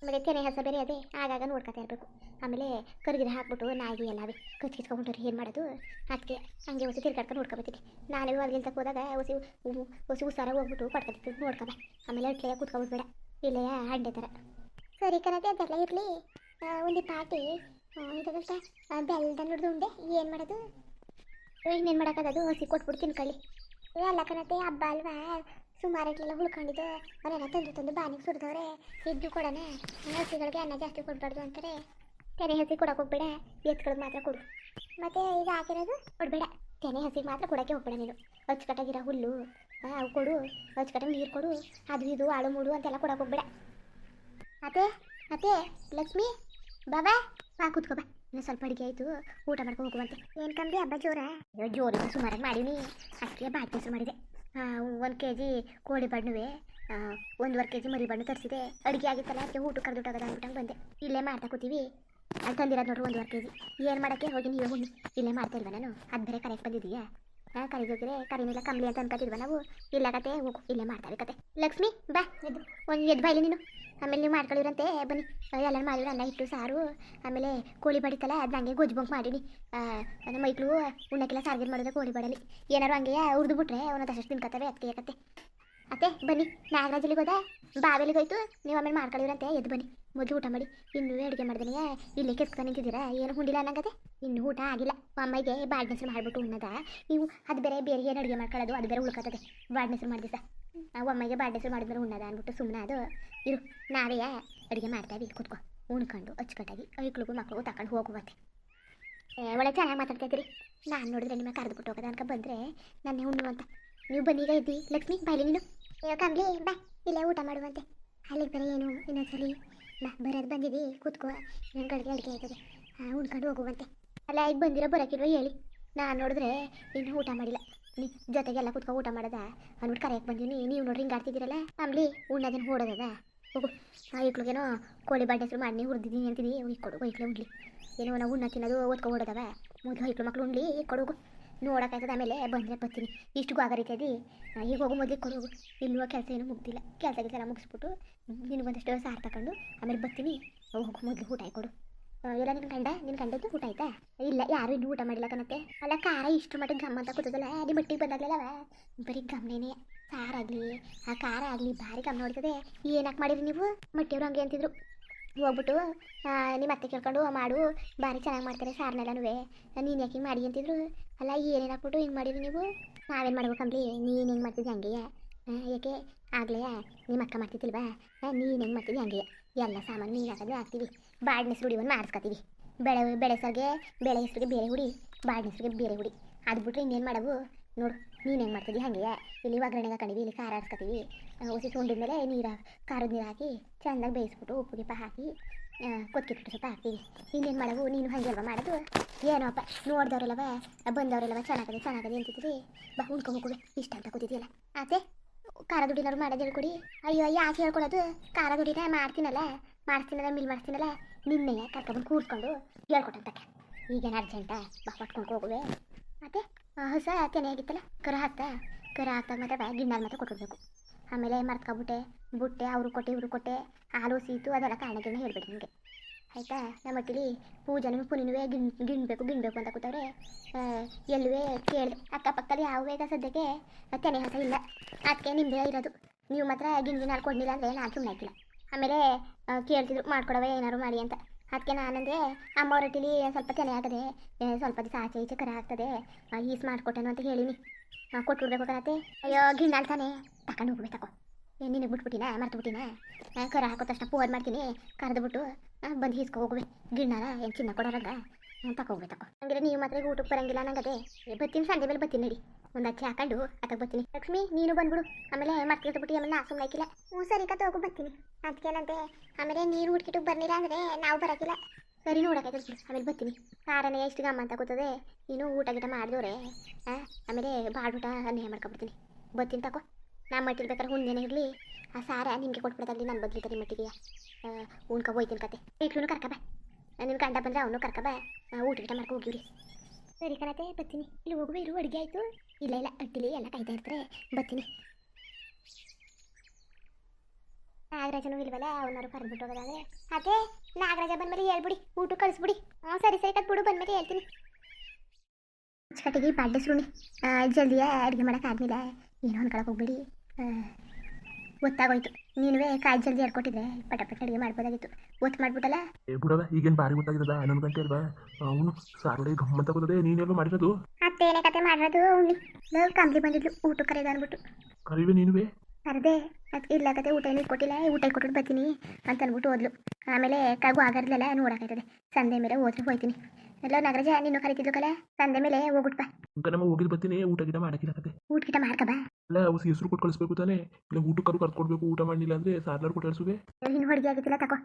ಆಮೇಲೆ ತೆನೆ ಹಸ ಬೇರೆ ಅದೇ, ಆಗಾಗ ನೋಡ್ಕೊತಾ ಇರಬೇಕು. ಆಮೇಲೆ ಕರ್ಗಿರ ಹಾಕ್ಬಿಟ್ಟು ನಾಯಿ ಎಲ್ಲವೇ ಕಚ್ ಕಿಚ್ಕೊಂಡ್ರೆ ಏನು ಮಾಡೋದು? ಅದಕ್ಕೆ ಹಂಗೆ ಹೊಸಿ ತಿರ್ಗಾಡ್ಕೊಂಡು ನೋಡ್ಕೊಬತ್ತೀನಿ ನಾನು ಹೊರಗಿಂತ ಹೋದಾಗ ಹೊಸಿ ಹೊಸಿ ಉಸಾರ ಹೋಗ್ಬಿಟ್ಟು ಪಡ್ಕೊತಿತ್ತು, ನೋಡ್ಕೊಬ. ಆಮೇಲೆ ಅಟ್ಲೆಯ ಕೂತ್ಕೊಬಿಡ್ಬೇಡ ಇಲ್ಲೇ ಹಂಡೆ ಥರ ಸರಿ ಕಣತೆ ಅದೆಲ್ಲ ಇರಲಿ. ಒಂದು ಪಾರ್ಟಿ ಇದಕ್ಕೆ ಬೆಲ್ಲದ ನೋಡಿದು ಉಂಡೆ. ಏನು ಮಾಡೋದು? ಇನ್ನೇನು ಕೊಟ್ಬಿಟ್ಟು ತಿನ್ಕೊಳ್ಳಿ ಏ, ಅಲ್ಲ ಕಣತೆ ಹಬ್ಬ ಅಲ್ವಾ? ಸುಮಾರು ಇಟ್ಲೆಲ್ಲ ಉಳ್ಕೊಂಡಿದ್ದು ಅವರೆಲ್ಲ ತಂದು ತಂದು ಬಾನಿಗೆ ಸುರಿದವ್ರೆ. ಇದ್ದು ಕೊಡೋಣ. ಹಸಿಗಳಿಗೆ ಅನ್ನ ಜಾಸ್ತಿ ಕೊಡಬಾರ್ದು ಅಂತಾರೆ. ತೆನೆ ಹಸಿ ಕೊಡೋಕೆ ಹೋಗ್ಬೇಡ. ಎತ್ಗಳಿಗೆ ಮಾತ್ರ ಕೊಡು. ಮತ್ತೆ ಈಗ ಹಾಕಿರೋದು ಕೊಡಬೇಡ. ತೆನೆ ಹಸಿಗೆ ಮಾತ್ರ ಕೊಡೋಕ್ಕೆ ಹೋಗ್ಬೇಡ ನೀನು. ಅಚ್ಚುಕಟ್ಟಾಗಿರೋ ಹುಲ್ಲು ಅವು ಕೊಡು. ಅಚ್ಚುಕಟ್ಟಾಗಿ ನೀರು ಕೊಡು. ಅದು ಇದು, ಆಳು ಮೂಡು ಅಂತೆಲ್ಲ ಕೊಡೋಕೆ ಹೋಗ್ಬೇಡ. ಮತ್ತೆ ಮತ್ತೆ ಲಕ್ಷ್ಮಿ ಬಾಬಾ ಬಾ, ಕೂತ್ಕೋ, ಬಾ. ಇನ್ನು ಸ್ವಲ್ಪ ಅಡುಗೆ ಆಯಿತು, ಊಟ ಮಾಡ್ಕೊಂಡು ಹೋಗುವಂತೆ ಏನು ಕಂಬಿ ಹಬ್ಬ ಜೋರ? ಅಯ್ಯೋ, ಜೋರ ಸುಮಾರಾಗಿ ಮಾಡೀನಿ. ಅಕ್ಕಿ ಬಾಟಿ ಹೆಸರು ಮಾಡಿದೆ. ಒಂದು ಕೆ ಜಿ ಕೋಳಿ ಬಣ್ಣುವೆ ಒಂದುವರೆ ಕೆ ಜಿ ಮರಿ ಬಣ್ಣು ತರಿಸಿದೆ. ಅಡುಗೆ ಆಗಿತ್ತಲ್ಲ, ಅದಕ್ಕೆ ಊಟ ಕರೆದುಟಾಗದ ಅಂದ್ಬಿಟ್ಟಂಗೆ ಬಂದೆ. ಇಲ್ಲೇ ಮಾಡ್ತಾ ಕೂತೀವಿ. ಅಲ್ಲಿ ತಂದಿರೋದು ನೋಡ್ರಿ ಒಂದುವರೆ ಕೆ ಜಿ ಏನು ಮಾಡೋಕ್ಕೆ? ಹೋಗಿ ನೀವು ಇಲ್ಲೇ ಮಾಡ್ತಾ ಇಲ್ವಾ ನಾನು? ಅದು ಬೇರೆ ಕರೆಕ್ಟ್ ಬಂದಿದೀಯಾ ಹಾಂ ಕರಿದೋಗಿದ್ರೆ ಕರಿನಿಲ್ಲ ಕಂಬ್ಲಿ ಅಂತ ಅನ್ಕೋತಿದ್ವ ನಾವು. ಇಲ್ಲ ಕತೆ ಹೋಗು ಇಲ್ಲೇ ಮಾಡ್ತಾರೆ ಕತೆ. ಲಕ್ಷ್ಮಿ, ಬಾ, ಎದ್ದು, ಒಂದು ಎದ್ದು ಬಾಯ್ಲಿ ನೀನು. ಆಮೇಲೆ ನೀವು ಮಾಡ್ಕೊಳ್ಳಿರಂತೆ ಬನ್ನಿ. ಎಲ್ಲ ಮಾಡಿದ್ರು ಅನ್ನ ಇಟ್ಟು ಸಾರು, ಆಮೇಲೆ ಕೋಳಿ ಬಡಿತಲ್ಲ, ಅದು ಹಂಗೆ ಗೊಜ್ಜು ಬಂಕ್ ಮಾಡೀನಿ. ನಮ್ಮ ಮೈಕ್ಳು ಉಣ್ಣಕ್ಕೆಲ್ಲ ಸಾರ್ಗಿರ್ ಮಾಡಿದ್ರೆ ಕೋಳಿ ಬಡಲಿ. ಏನಾರು ಹಂಗೆ ಉರ್ದು ಬಿಟ್ರೆ ಅವನ ದಶಷ್ಟು ತಿನ್ಕತ್ತವೆ ಅದಕ್ಕೆ ಯಾಕತ್ತೆ ಅತ್ತೆ, ಬನ್ನಿ. ನಾಗರಾಜಲಿಗೆ ಹೋದ? ಬಾವೆಲಿಗೆ ಹೋಯ್ತು. ನೀವು ಆಮೇಲೆ ಮಾಡ್ಕೊಳ್ಳಿವ್ರಂತೆ ಎದ್ದು ಬನ್ನಿ. ಮೊದಲು ಊಟ ಮಾಡಿ. ಇನ್ನೂ ಅಡುಗೆ ಮಾಡ್ದನಿಯ ಇಲ್ಲೇ ಕೆತ್ಕೊಂಡು ನಿಂತಿದ್ದೀರಾ? ಏನು ಹುಂಡಿಲ್ಲ ಅನ್ನಂಗದೆ? ಇನ್ನೂ ಊಟ ಆಗಿಲ್ಲ. ಅಮ್ಮಗೆ ಬಾಡ್ನೆಸ್ರು ಮಾಡಿಬಿಟ್ಟು ಉಣ್ಣದ. ನೀವು ಅದು ಬೇರೆ ಬೇರೆ ಏನು ಅಡುಗೆ ಮಾಡ್ಕೊಳ್ಳೋದು ಅದು ಬೇರೆ ಉಳ್ಕೊತದೆ. ಬಾಡ್ನೆಸ್ರು ಮಾಡಿದ ಬಾಡ್ ಬಾಡ್ನೆಸ್ರು ಮಾಡಿದ್ರೆ ಉಣ್ಣದ ಅಂದ್ಬಿಟ್ಟು ಸುಮ್ಮನೆ ಅದು. ಇರು, ನಾವೇ ಅಡುಗೆ ಮಾಡ್ತಾ ಇಲ್ಲಿ ಕೂತ್ಕೊ. ಉಣ್ಕೊಂಡು, ಅಚ್ಚುಕಟ್ಟಾಗಿ ಐಕ್ಳಿಗೂ ಮಕ್ಳಿಗೂ ತಗೊಂಡು ಹೋಗುವತ್ತೆ. ಒಳ್ಳೆ ಚೆನ್ನಾಗಿ ಮಾತಾಡ್ತಾಯಿದ್ದೀರಿ ನಾನು ನೋಡಿದ್ರೆ ನಿಮ್ಮ ಕರೆದುಬಿಟ್ಟು ಹೋಗೋದ ಅನ್ಕ ಬಂದರೆ ನನ್ನೇ ಉಣ್ಣು ಅಂತ ನೀವು ಬನ್ನೀಗ ಇದ್ದಿ ಲಕ್ಷ್ಮಿ, ಬಾಯ್ಲಿ ನೀನು. ಅಯ್ಯೋ, ಕಮ್ಲಿ, ಬಾ, ಇಲ್ಲೇ ಊಟ ಮಾಡುವಂತೆ. ಅಲ್ಲಿಗೆ ಬರೀ ಏನು, ಇನ್ನೊಂದ್ಸಲಿ. ಬಾ, ಬರೋದು ಬಂದಿದ್ದೀ ಕೂತ್ಕೋ. ನನ್ನ ಕಡೆಗೆ ಅಡುಗೆ ಆಯ್ತದೆ. ಉಣ್ಕೊಂಡು ಹೋಗುವಂತೆ. ಅಲ್ಲ, ಈಗ ಬಂದಿರೋ ಬರೋಕಿಲ್ವ ಹೇಳಿ. ನಾನು ನೋಡಿದ್ರೆ ಇನ್ನೂ ಊಟ ಮಾಡಿಲ್ಲ. ನೀ, ಜೊತೆಗೆಲ್ಲ ಕುತ್ಕೊ, ಊಟ ಮಾಡದ? ಅಂದ್ಬಿಟ್ಟು ಕರೆಯಕ್ಕೆ ಬಂದೀನಿ. ನೀವು ನೋಡ್ರಿ, ಹಿಂಗೆ ಆಡ್ತಿದ್ದೀರಲ್ಲ. ಆಮ್ಲಿ ಉಣ್ಣೋದೇನು ಓಡೋದದ ಹೋಗು. ಆ ಇಕ್ಳಿಗೇನೋ ಕೋಳಿ ಬಾಡಿ ಹೆಸರು ಮಾಡಿ ಹುರಿದಿದ್ದೀನಿ ಅಂತಿದ್ದೀವಿ ಕೊಡು ಇಕ್ಳೆ ಉಣ್ಲಿ. ಏನೋ, ನಾವು ಉಣ್ಣ ತಿನ್ನೋದು, ಓದ್ಕೊ, ಓಡೋದವ. ಮೊದಲು ಇಕ್ಳು ಮಕ್ಳು ಉಣ್ಲಿ ಕೊಡೋಗು ನೋಡೋಕ್ಕಾಯ್ತದ ಆಮೇಲೆ ಬಂದರೆ ಬರ್ತೀನಿ. ಇಷ್ಟು ಗಾಗರಿತೈದಿ ಈಗ ಹೋಗು ಮೊದಲು ಕೊಡು. ಇಲ್ಲೂ ಕೆಲಸ ಏನೂ ಮುಗ್ದಿಲ್ಲ. ಕೆಲಸ ಕೆಲಸ ಮುಗಿಸ್ಬಿಟ್ಟು ನಿನಗೆ ಒಂದಷ್ಟು ಸಾರು ತಗೊಂಡು ಆಮೇಲೆ ಬರ್ತೀನಿ. ಹೋಗು ಮೊದಲು ಊಟ ಕೊಡು. ಎಲ್ಲ ನಿನ್ನ ಗಂಡ ನಿನ್ನ ಗಂಡದ್ದು ಊಟ ಆಯ್ತಾ? ಇಲ್ಲ, ಯಾರು ಇನ್ನೂ ಊಟ ಮಾಡಿಲ್ಲ ಕಣತ್ತೆ. ಅಲ್ಲ, ಖಾರ ಇಷ್ಟು ಮಟ್ಟಿಗೆ ಗಮ್ಮ ಅಂತ ಕೂತದಲ್ಲ ನಿಮ್ಮ ಮಟ್ಟಿಗೆ ಬಂದಾಗಲಿಲ್ಲವ ಬರೀ ಗಮನೇನೆ. ಸಾರಾಗಲಿ. ಆ ಖಾರ ಆಗಲಿ, ಭಾರಿ ಗಮನ ಹೊಡಿತದೆ. ಏನಕ್ಕೆ ಮಾಡಿದ್ರಿ ನೀವು? ಮಟ್ಟಿಯವ್ರು ಹಂಗೆ ಅಂತಿದ್ರು. ಹೋಗ್ಬಿಟ್ಟು ನಿಮ್ಮ ಅತ್ತೆ ಕೇಳ್ಕೊಂಡು ಮಾಡು, ಭಾರಿ ಚೆನ್ನಾಗಿ ಮಾಡ್ತಾರೆ ಸಾರನೆಲ್ಲನೂ ನೀನು ಯಾಕೆ ಹಿಂಗೆ ಮಾಡಿ ಅಂತಿದ್ರು? ಅಲ್ಲ, ಏನೇನು ಹಾಕ್ಬಿಟ್ಟು ಹಿಂಗೆ ಮಾಡಿದ್ರು ನೀವು? ನಾವೇನು ಮಾಡ್ಬೇಕಂಬ್ಲಿ ನೀನು ಹೆಂಗೆ ಮಾಡ್ತಿದ್ದೆ ಹಂಗೆ? ಯಾಕೆ? ಆಗಲೇ ನಿಮ್ಮ ಅಕ್ಕ ಮಾಡ್ತಿದ್ದಿಲ್ವಾ? ನೀನು ಹೆಂಗೆ ಮಾಡ್ತಿದ್ದೆ ಹಂಗೆ? ಎಲ್ಲ ಸಾಮಾನು ನೀನು ಹಾಕೋದು ಹಾಕ್ತೀವಿ. ಬಾಡಿನ ಹೆಸ್ರು ಹುಡಿ ಒಂದು ಮಾಡಿಸ್ಕೊತೀವಿ. ಬೆಳೆ ಬೆಳೆಸೋಗೆ ಬೆಳೆ, ಹೆಸ್ರಿಗೆ ಬೇರೆ ಹುಡಿ ಬಾಡಿನ ಹೆಸ್ರಿಗೆ ಬೇರೆ ಹುಡಿ. ಅದು ಬಿಟ್ರೆ ಇನ್ನೇನು ಮಾಡವು? ನೋಡು, ನೀನು ಹೆಂಗೆ ಮಾಡ್ತಿದ್ದಿ? ಹಾಗೆ ಇಲ್ಲಿ ಒಗ್ಗರಣೆಗೆ ಹಾಕೊಂಡಿವಿ ಇಲ್ಲಿ ಖಾರ ಆಡ್ಸ್ಕೊತೀವಿ. ಉಸಿ ಸುಂಡಿದ್ಮೇಲೆ ನೀರು, ಖಾರದ ನೀರು ಹಾಕಿ ಚೆಂದಾಗಿ ಬೇಯಿಸ್ಬಿಟ್ಟು ಉಪ್ಪು, ಗಿಪ್ಪ ಹಾಕಿ ಕೊತ್ಕಿಟ್ಟು ಸ್ವಲ್ಪ ಹಾಕ್ತೀವಿ. ಇನ್ನೇನು ಮಾಡವು ನೀನು ಹಾಗೆ ಅಲ್ವಾ ಮಾಡೋದು? ಏನೋಪ್ಪ, ನೋಡ್ದವ್ರೆಲ್ಲವ, ಬಂದವರೆಲ್ಲವ, ಚೆನ್ನಾಗದೆ ಚೆನ್ನಾಗದೆ ಅಂತಿದ್ರಿ ಬಾ, ಉಣ್ಕೊ ಹೋಗುವೆ ಇಷ್ಟ ಅಂತ ಕೂತಿದ್ಯಲ್ಲ ಆತೆ ಖಾರ ದುಡ್ಡಿನವ್ರು ಮಾಡೋದು ಹೇಳ್ಕೊಡಿ. ಅಯ್ಯೋ ಯಾಕೆ ಹೇಳ್ಕೊಡೋದು ಖಾರ ದುಡ್ಡಿನ ಮಾಡ್ತೀನಲ್ಲ, ಮಾಡಿಸ್ತೀನಲ್ಲ, ಮಿಲ್ ಮಾಡಿಸ್ತೀನಲ್ಲ ನಿನ್ನೆ ಕರ್ಕೊಂಡು ಕೂರಿಸ್ಕೊಂಡು ಹೇಳ್ಕೊಟ್ಟಂತಕ್ಕೆ. ಈಗೇನು ಅರ್ಜೆಂಟ ಬಾ ಪಟ್ಕೊಂಡು ಹೋಗುವೆ ಮತ್ತೆ ಹೊಸ ಕೆನೆ ಆಗಿತ್ತಲ್ಲ ಕರ ಹಾಕ್ತಾ, ಕರ ಹಾಕ್ದಾಗ ಮಾತ್ರ ಗಿಣ್ಣಲ್ಲಿ ಮಾತ್ರ ಕೊಟ್ಟಿರ್ಬೇಕು ಆಮೇಲೆ ಮರ್ತ್ಕೊಬಿಟ್ಟೆ, ಬುಟ್ಟೆ, ಅವರು ಕೊಟ್ಟೆ, ಇವರು ಕೊಟ್ಟೆ, ಹಾಲು ಸೀತು, ಅದೆಲ್ಲ ಕಾರಣಗಳನ್ನ ಹೇಳ್ಬೇಡಿ ನಿಮಗೆ. ಆಯಿತಾ? ನಮ್ಮ ಮಟ್ಟಿಲಿ ಪೂಜೆನೂ ಪುನಿನುವೆ ಗಿಣ್, ಗಿಣ್ಬೇಕು ಗಿಣ್ಬೇಕು ಅಂತ ಕೂತವ್ರೆ. ಎಲ್ಲುವೆ ಕೇಳಿದೆ, ಅಕ್ಕಪಕ್ಕದಲ್ಲಿ ಯಾವ ಈಗ ಸದ್ಯಕ್ಕೆ ತೆನೆ ಹಸ ಇಲ್ಲ. ಅದಕ್ಕೆ ನಿಮ್ಮದೇ ಇರೋದು. ನೀವು ಮಾತ್ರ ಗಿಣ್ ಹಾಲು ಕೊಡಲಿಲ್ಲ ಅಂದರೆ ನಾನು ಸುಮ್ಮನೆ ಹಾಕಿಲ್ಲ ಆಮೇಲೆ ಕೇಳ್ತಿದ್ರು, ಮಾಡ್ಕೊಡವೆ ಏನಾದ್ರು ಮಾಡಿ ಅಂತ. ಅದಕ್ಕೆ ನಾನಂದರೆ ಅಮ್ಮ ರೊಟ್ಟಿಲಿ ಸ್ವಲ್ಪ ತೆನೆ ಆಗದೆ ಸ್ವಲ್ಪ ದಿವಸ ಆಚೆ ಈಚೆ ಕರ ಆಗ್ತದೆ ಈಸ್ ಮಾಡಿಕೊಟ್ಟೆನು ಅಂತ ಹೇಳಿನಿ. ಕೊಟ್ಬಿಡ್ಬೇಕು ಕಣತೆ ಅಯ್ಯೋ ಗಿಂಡಾಳ್ತಾನೆ ತಕೊಂಡು ಹೋಗ್ಬೇಕು ತಕೋ. ಏ, ನಿನಗೆ ಬಿಟ್ಬಿಟ್ಟಿನ ಮರ್ತು ಬಿಟ್ಟಿನ ಕರ ಹಾಕೋ ತಕ್ಷಣ ಪೋರ್ ಮಾಡ್ತೀನಿ, ಕರೆದು ಬಿಟ್ಟು ಬಂದು ಈಸ್ಕೊ ಹೋಗ್ಬೇಕು ಗಿಣ್ಣಾರ ಏನು ಚಿನ್ನ ಕೊಡೋರಂಗ ತಗೋ ಹಂಗಿದ್ರೆ ನೀವು ಮಾತ್ರ ಊಟಕ್ಕೆ ಬರಂಗಿಲ್ಲ ನಂಗದೆ ಅದೇ ಬತ್ತೀನಿ ಸಂಜೆ ಮೇಲೆ ಬತ್ತೀನಿ ನಡಿ. ಒಂದು ಅಚ್ಚಿ ಹಾಕೊಂಡು ಅದಕ್ಕೆ ಬರ್ತೀನಿ. ಲಕ್ಷ್ಮಿ, ನೀನು ಬಂದ್ಬಿಡು. ಆಮೇಲೆ ಬಿಟ್ಟು ಆಮೇಲೆ ನಾ ಸುಮ್ಮನೆ ಹಾಕಿಲ್ಲ. ಹ್ಞೂ, ಸರಿ ಕತ್ತ ಹೋಗು, ಬರ್ತೀನಿ. ಅದಕ್ಕೇನಂತೆ ಆಮೇಲೆ ನೀರು ಹುಡ್ಕಿಟ್ಟು ಬರ್ಲಿಲ್ಲ ಅಂದರೆ ನಾವು ಬರೋಕ್ಕಿಲ್ಲ ಸರಿ, ನೋಡಕ್ಕೆ ಆಮೇಲೆ ಬರ್ತೀನಿ. ಕಾರನೇ ಎಷ್ಟು ಗಮ್ಮ ಅಂತ ಗೊತ್ತದೆ. ನೀನು ಊಟ ಗೀಟ ಮಾಡಿದವ್ರೆ ಆಮೇಲೆ ಬಾಡ್ಬಿಟ ಅನ್ಯಾಯ ಮಾಡ್ಕೊಬಿಡ್ತೀನಿ. ಬರ್ತೀನಿ, ತಕೋ. ನಾನು ಮಟ್ಟಿರ್ಬೇಕಾದ್ರೆ ಬೇಕಾದ್ರೆ ಹುಂದೇನೆ ಇರಲಿ. ಆ ಸಾರ ನಿಮಗೆ ಕೊಟ್ಬಿಡೋದಾಗಲಿ ನಾನು ಬದ್ಲಿತಾರೆ ಮಟ್ಟಿಗೆ ಉಣ್ಕೊ ಹೋಯ್ತೀನಿ ಕತೆ. ಇಟ್ಲೂ ಕರ್ಕಬ ನಿನ್ನ ಗಂಡ ಬಂದ್ರೆ ಅವನು ಕರ್ಕಬ. ಊಟ ಗೀಟ ಮಾಡ್ಕೊ ಹೋಗಿವ್ರಿ ಸರಿ ಕಣತೆ ಬತ್ತೀನಿ ಇಲ್ಲಿ ಹೋಗುವ ಇರು, ಅಡುಗೆ ಆಯಿತು. ಇಲ್ಲ ಇಲ್ಲ ಅಟ್ಟಿಲಿ ಎಲ್ಲ ಕಾಯ್ತಾ ಇರ್ತಾರೆ. ಬತ್ತೀನಿ ನಾಗರಾಜನು ಇಲ್ವಲ್ಲ, ಅವನಾರು ಕರೆದ್ಬಿಟ್ಟು ಹೋಗೋದಾದ್ರೆ. ಅದೇ ನಾಗರಾಜ ಬಂದ್ಮೇಲೆ ಹೇಳ್ಬಿಡಿ ಊಟ ಕಳಿಸ್ಬಿಡಿ. ಹ್ಞೂ ಸರಿ ಸರಿ ಕಟ್ಬಿಡು ಬಂದ್ಮೇಲೆ ಹೇಳ್ತೀನಿ. ಕಟ್ಟಿಗೆ ಬಾಡ್ಡೆ ಸುರುಣಿ. ಜಲ್ದಿ ಅಡುಗೆ ಮಾಡೋಕ್ಕಾದ್ಮೇಲೆ ಏನೋ ಅನ್ಕೊಳಕ್ಕೆ ಹೋಗ್ಬೇಡಿ. ಗೊತ್ತಾಗೋಯ್ತು. ನೀನುವೇ ಕಾಯಿ ಜಲ್ದಿ ಹೇಳ್ಕೊಟ್ಟಿದ್ರೆ ಪಟ ಪಟ ಅಡುಗೆ ಮಾಡ್ಬೋದಾಗಿತ್ತು. ಒತ್ತು ಮಾಡ್ಬಿಟ್ಟಲ್ಲ? ಏ ಬಿಡವ ಈಗೇನು ಭಾರಿ ಗೊತ್ತಾಗಿರೋದ ಹನ್ನೊಂದು ಗಂಟೆ ಅಲ್ವಾ? ಅವನು ಸಾರೋಡೆ ಗಮ್ಮಂತ ಕೂತದೆ ನೀನೇನು ಮಾಡಿರೋದು? ಅತ್ತೇನೇ ಕತೆ ಮಾಡಿರೋದು? ಅವನು ಕಂಬಿ ಬಂದಿದ್ಲು ಊಟ ಕರೆದ ಅಂದ್ಬಿಟ್ಟು. ಕರಿವೆ ನೀನುವೆ ಕರೆದೆ. ಅದಕ್ಕೆ ಇಲ್ಲ ಕತೆ ಊಟ ಏನು ಕೊಟ್ಟಿಲ್ಲ ಊಟ ಕೊಟ್ಟು ಬರ್ತೀನಿ ಅಂತ ಅಂದ್ಬಿಟ್ಟು ಓದ್ಲು ಆಮೇಲೆ ಕಾಗು ಆಗಿರ್ಲಿಲ್ಲ ನೋಡೋಕ್ಕಾಯ್ತದೆ ಸಂದೆ ಮೇಲೆ ಹೋದ್ರೆ ಹೋಯ್ತೀನಿ. ಎಲ್ಲ ನಗರಜ ನೀನು ಕರಿತಿದ್ಲು ಕಲ? ಸಂದೆ ಮೇಲೆ ಹೋಗ್ಬಿಟ್ ಬಾ. ಈಗ ನಮ್ಮ ಹೋಗಿದ್ ಬರ್ತೀನಿ. ಊಟ ಗಿಟ ಮಾಡಕ್ಕಿಲ್ಲ ಕತೆ. ಊಟ ಗಿಟ ಮಾಡ್ಕ ಬಾ ಅಲ್ಲ ಅವ್ರು ಹೆಸರು ಕೊಟ್ಟು ಕಳಿಸ್ಬೇಕು ತಾನೇ. ಇಲ್ಲ ಊಟಕ್ಕರು ಕರ್ಕೊಡ್ಬೇಕು ಊಟ ಮಾಡಲಿಲ್ಲ ಅಂದ್ರೆ ಸಾರ್ನಾರು ಕೊಟ್ಟು ಕಳಿಸುವೆ ನಿನ್ನ ಹೊಡಿಗೆ ಆಗಿದ್ದಿಲ್ಲ ತಕೋ.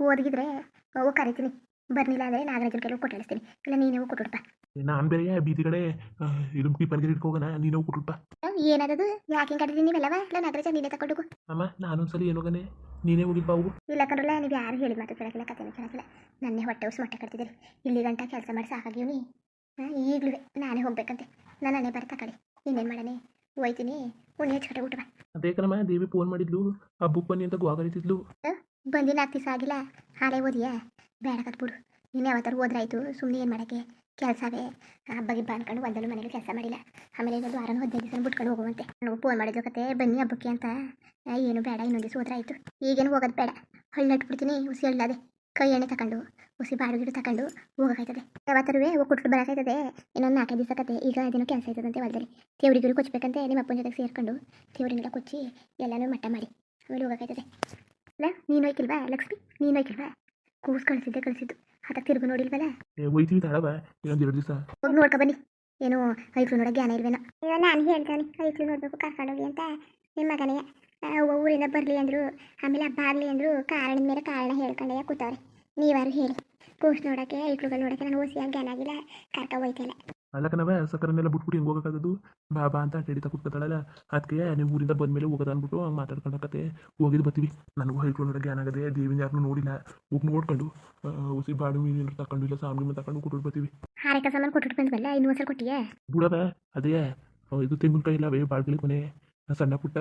ಓದಿಗಿದ್ರೆ ಅವು ಕರಿತೀನಿ. ಬರ್ನಿಲ್ಲ ಅಂದ್ರೆ ನಾಗರಾಜನ ಕೆಲವು ಕೊಟ್ಟು ಕಳಿಸ್ತೀನಿ ಇಲ್ಲ ನೀನೇ ಹೋಗಿ ಕೊಟ್ಬಿಡ್ಪ ನಾನು ಬೇರೆ ಬೀದಿ ಕಡೆ ಇದು ಟಿಫನ್ಗೆ ಇಟ್ಕೋಗೋಣ ನೀನು ಕೊಟ್ಬಿಟ್ಟ ಏನದದು? ಯಾಕೆ ಹಿಂಗೆ ಕರೀತೀನಿ ನೀವೆಲ್ಲವ? ಇಲ್ಲ ನಾಗರಾಜ ನೀನೇ ತಗೊಂಡು ಅಮ್ಮ ನಾನೊಂದ್ಸಲಿ ಏನೋಗನೆ ನೀನೇ ಹೋಗಿದ್ ಬಾವು ಇಲ್ಲ ಕಣ್ರಲ್ಲ ನೀವು ಯಾರು ಹೇಳಿ ಮಾತು ಕೇಳಕ್ಕಿಲ್ಲ ಕಥೆನೂ ಕೇಳಕ್ಕಿಲ್ಲ. ನನ್ನೇ ಹೊಟ್ಟೆ ಉಸ್ ಮೊಟ್ಟೆ ಕಟ್ತಿದ್ದೀರಿ. ಇಲ್ಲಿ ಗಂಟ ಕೆಲಸ ಮಾಡಿ ಸಾಕಾಗಿವ್ನಿ ಈಗಲೂ ನಾನೇ ಹೋಗ್ಬೇಕಂತೆ. ನಾನು ಬರ್ತಾ ಬರ ತಗೊಳ್ಳಿ ಇನ್ನೇನು ಮಾಡನೆ ಹೋಯ್ತೀನಿ. ಉಣ್ಣೆ ಹೆಚ್ಚು ಊಟ ಅದೇ ಕಣಮ್ಮ ದೇವಿ ಫೋನ್ ಮಾಡಿದ್ಲು. ಹಬ್ಬಕ್ಕೆ ಬನ್ನಿ ಅಂತ ಗೋಗರಿತಿದ್ಲು ಬಂದಿನ ದಿವಸ ಆಗಿಲ್ಲ. ಹಾಳೆ ಓದಿಯಾ? ಬೇಡ ಕತ್ಬಿಡು ನೀನು ಯಾವತ್ತಾರ ಹೋದ್ರಾಯ್ತು ಸುಮ್ಮನೆ ಏನು ಮಾಡೋಕ್ಕೆ? ಕೆಲಸವೇ. ಹಬ್ಬ ಗಿಬ್ಬ ಅನ್ಕೊಂಡು ಒಂದಲು ಮನೇಲಿ ಕೆಲಸ ಮಾಡಿಲ್ಲ. ಆಮೇಲೆ ಇನ್ನೊಂದು ವಾರನೂ ಹದಿನೈದು ದಿವಸ ಬಿಟ್ಕೊಂಡು ಹೋಗುವಂತೆ. ನನಗೂ ಫೋನ್ ಮಾಡಿದ್ರು ಕತೆ. ಬನ್ನಿ ಹಬ್ಬಕ್ಕೆ ಅಂತ. ಏನು ಬೇಡ ಇನ್ನೊಂದು ದಿವಸ ಹೋದ್ರೆ ಆಯಿತು ಈಗೇನು ಹೋಗೋದು ಬೇಡ. ಹಳ್ಳಿ ನಟ್ಬಿಡ್ತೀನಿ. ಹುಸಿ ಹಳ್ಳದೆ ಕೈ ಎಣ್ಣೆ ತಗೊಂಡು ಹುಸಿ ಬಾಡು ಗಿಡ ತಗೊಂಡು ಹೋಗೋಕಾಯ್ತದೆ. ಯಾವತ್ತರುವೆ ಹೋಗಿ ಕೊಟ್ಟು ಬರೋಕಾಯ್ತದೆ. ಇನ್ನೊಂದು ನಾಲ್ಕೈದು ದಿವಸ ಕತೆ ಈಗ ಅದೇನೋ ಕೆಲಸ ಆಯ್ತದಂತೆ ಹೊಲದಲ್ಲಿ. ದೇವ್ರಿಗಿರು ಕೊಚ್ಚಬೇಕಂತೆ ನಿಮ್ಮ ಅಪ್ಪನ ಜೊತೆಗೆ ಸೇರ್ಕೊಂಡು ದೇವ್ರನ್ನೆಲ್ಲ ಕೊಚ್ಚಿ ಎಲ್ಲನೂ ಮಟ್ಟ ಮಾಡಿ ಆಮೇಲೆ ಹೋಗೋಕಾಯ್ತದೆ. ಅಲ್ಲ ನೀನು ಹೋಯ್ಕಿಲ್ವಾ ಲಕ್ಷ್ಮಿ? ನೀನು ಹೋಯ್ಕಿಲ್ವಾ? ಕೂಸ್ ಕಳಿಸಿದ್ದೆ ಕಳಿಸಿದ್ದು. ಹತ್ತ ತಿರುಗು ನೋಡಿಲ್ವಲ್ಲ? ತಾಳವ ಇನ್ನೊಂದು ಎರಡು ದಿವಸ. ಹೋಗಿ ನೋಡ್ಕೊ ಬನ್ನಿ. ಏನು ಐಕ್ಳು ನೋಡೋ ಜ್ಞಾನ ಇಲ್ವೇನೋ? ಇವಾಗ ನಾನು ಹೇಳ್ತಾನೆ. ಐಕ್ಳು ನೋಡಬೇಕು ಕರ್ಕೊಂಡೋಗಿ ಅಂತ. ನಿಮ್ಮ ಮಗನೇ ಆ, ಅವ್ವ ಊರಿಂದ ಬರಲಿ ಅಂದರು. ಆಮೇಲೆ ಹಬ್ಬ ಆಗಲಿ ಅಂದರು. ಕಾರಣದ ಮೇಲೆ ಕಾರಣ ಹೇಳ್ಕೊಂಡೆ. ಕೂತವ್ರೆ ನೀವಾರು ಹೇಳಿ. ಕೂಸ್ ನೋಡಕ್ಕೆ ಇಟ್ಲುಗಳು ನೋಡಕ್ಕೆ ನಾನು ಓಸಿಯಾಗಿ ಜ್ಞಾನ ಆಗಿಲ್ಲ. ಕರ್ಕ ಹೋಯ್ತಿಲ್ಲ ಅಲ್ಲ ಕಣವ ಸಕ್ಕರನ್ನೆಲ್ಲ ಬಿಟ್ಬಿಟ್ಟು ಹೆಂಗೆ ಹೋಗೋಕ್ಕಾಗೋದು ಬಾ ಬಾ ಅಂತ ಅಡ್ಡಾಡಿ ಕೂತ್ಕೊತಾಳಲ್ಲ. ಅದಕ್ಕೆ ನೀವು ಊರಿಂದ ಬಂದಮೇಲೆ ಹೋಗೋದು ಅಂದ್ಬಿಟ್ಟು ಹಂಗೆ ಮಾತಾಡ್ಕೊಂಡಕತ್ತೆ ಹೋಗಿದ್ದು ಬರ್ತೀವಿ. ನನಗೂ ಹೇಳ್ಕೊಂಡು ನೋಡೋಕೆ ಏನಾಗದೆ ದೇವಿನ ಯಾರನ್ನೂ ನೋಡಿಲ್ಲ. ಹೋಗಿ ನೋಡ್ಕೊಂಡು ಉಸಿ ಬಾಡು ಮೀನು ತಕೊಂಡು ಇಲ್ಲ ಸಾಮಿನ ತಕೊಂಡು ಕೊಟ್ಟು ಬರ್ತೀವಿ. ಹಾರಕ ಸಾಮಾನು ಕೊಟ್ಟು ಬಂದ್ವಲ್ಲ ಇನ್ನೂ ಒಂದ್ಸಲ ಕೊಟ್ಟಿಯೇ? ಬಿಡವ ಅದೇ ಇದು ತೆಂಗಿನಕಾಯಿ ಇಲ್ಲವೇ ಬಾಳ್ಗಳಿಗೆ ಕೊನೆ. ಸಣ್ಣ ಪುಟ್ಟ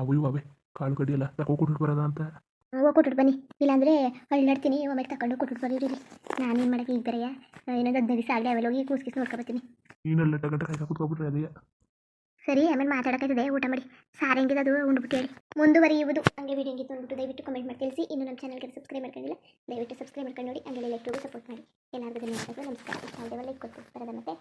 ಅವು ಇವು ಅವೇ. ಕಾಳು ಕಡ್ಡಿ ಎಲ್ಲ ತಗೋ ಕೊಟ್ಬಿಟ್ಟು ಬರೋದ ಅಂತ. ಹೋಗಿ ಕೊಟ್ಬಿಟ್ಟು ಬನ್ನಿ. ಇಲ್ಲಾಂದರೆ ಹಳ್ಳಾಡ್ತೀನಿ ಒಮ್ಮೆ ತಕೊಂಡು ಕೊಟ್ಬಿಟ್ಟು ಬರೀರಿ ನಾನು ಏನು ಮಾಡಕ್ಕೆ ಈಗ ಬರೆಯ ಇನ್ನೊಂದು ಹದಿನೈದು ದಿವಸ ಆಗಲಿ ಅವೆಲ್ಲ ಹೋಗಿ ಕೂಸ್ ಕಿಸ್ ನೋಡ್ಕೊಬರ್ತೀನಿ ನೀನೆಲ್ಲ ಗಂಟೆ ಕೈ ಕೂತ್ಕೊಬಿಟ್ರೆ ಅದೇ. ಸರಿ ಆಮೇಲೆ ಮಾತಾಡೋಕ್ಕಾಯ್ತದೆ ಊಟ ಮಾಡಿ. ಸಾರು ಹೆಂಗಿದೆ ಅದು? ಉಂಡ್ಬಿಟ್ಟು ಹೇಳಿ. ಮುಂದುವರಿಯುವುದು. ಹಂಗೆ ವಿಡಿಯೋ ಹೆಂಗಿತ್ತು ಅಂದ್ಬಿಟ್ಟು ದಯವಿಟ್ಟು ಕಮೆಂಟ್ ಮಾಡಿ ತಿಳಿಸಿ. ಇನ್ನು ನಮ್ಮ ಚಾನಲ್ಗೆ ಸಬ್ಸ್ಕ್ರೈಬ್ ಮಾಡ್ಕೊಂಡಿಲ್ಲ ದಯವಿಟ್ಟು ಸಬ್ಸ್ಕ್ರೈಬ್ ಮಾಡ್ಕೊಂಡು ನೋಡಿ. ಹಂಗೆ ಲೈಕ್ ಸಪೋರ್ಟ್ ಮಾಡಿ. ಎಲ್ಲರಿಗೂ ಧನ್ಯವಾದಗಳು. ನಮಸ್ಕಾರ. ಲೈಕ್ ಕೊಟ್ಟು ಬರೋದ ಮತ್ತೆ.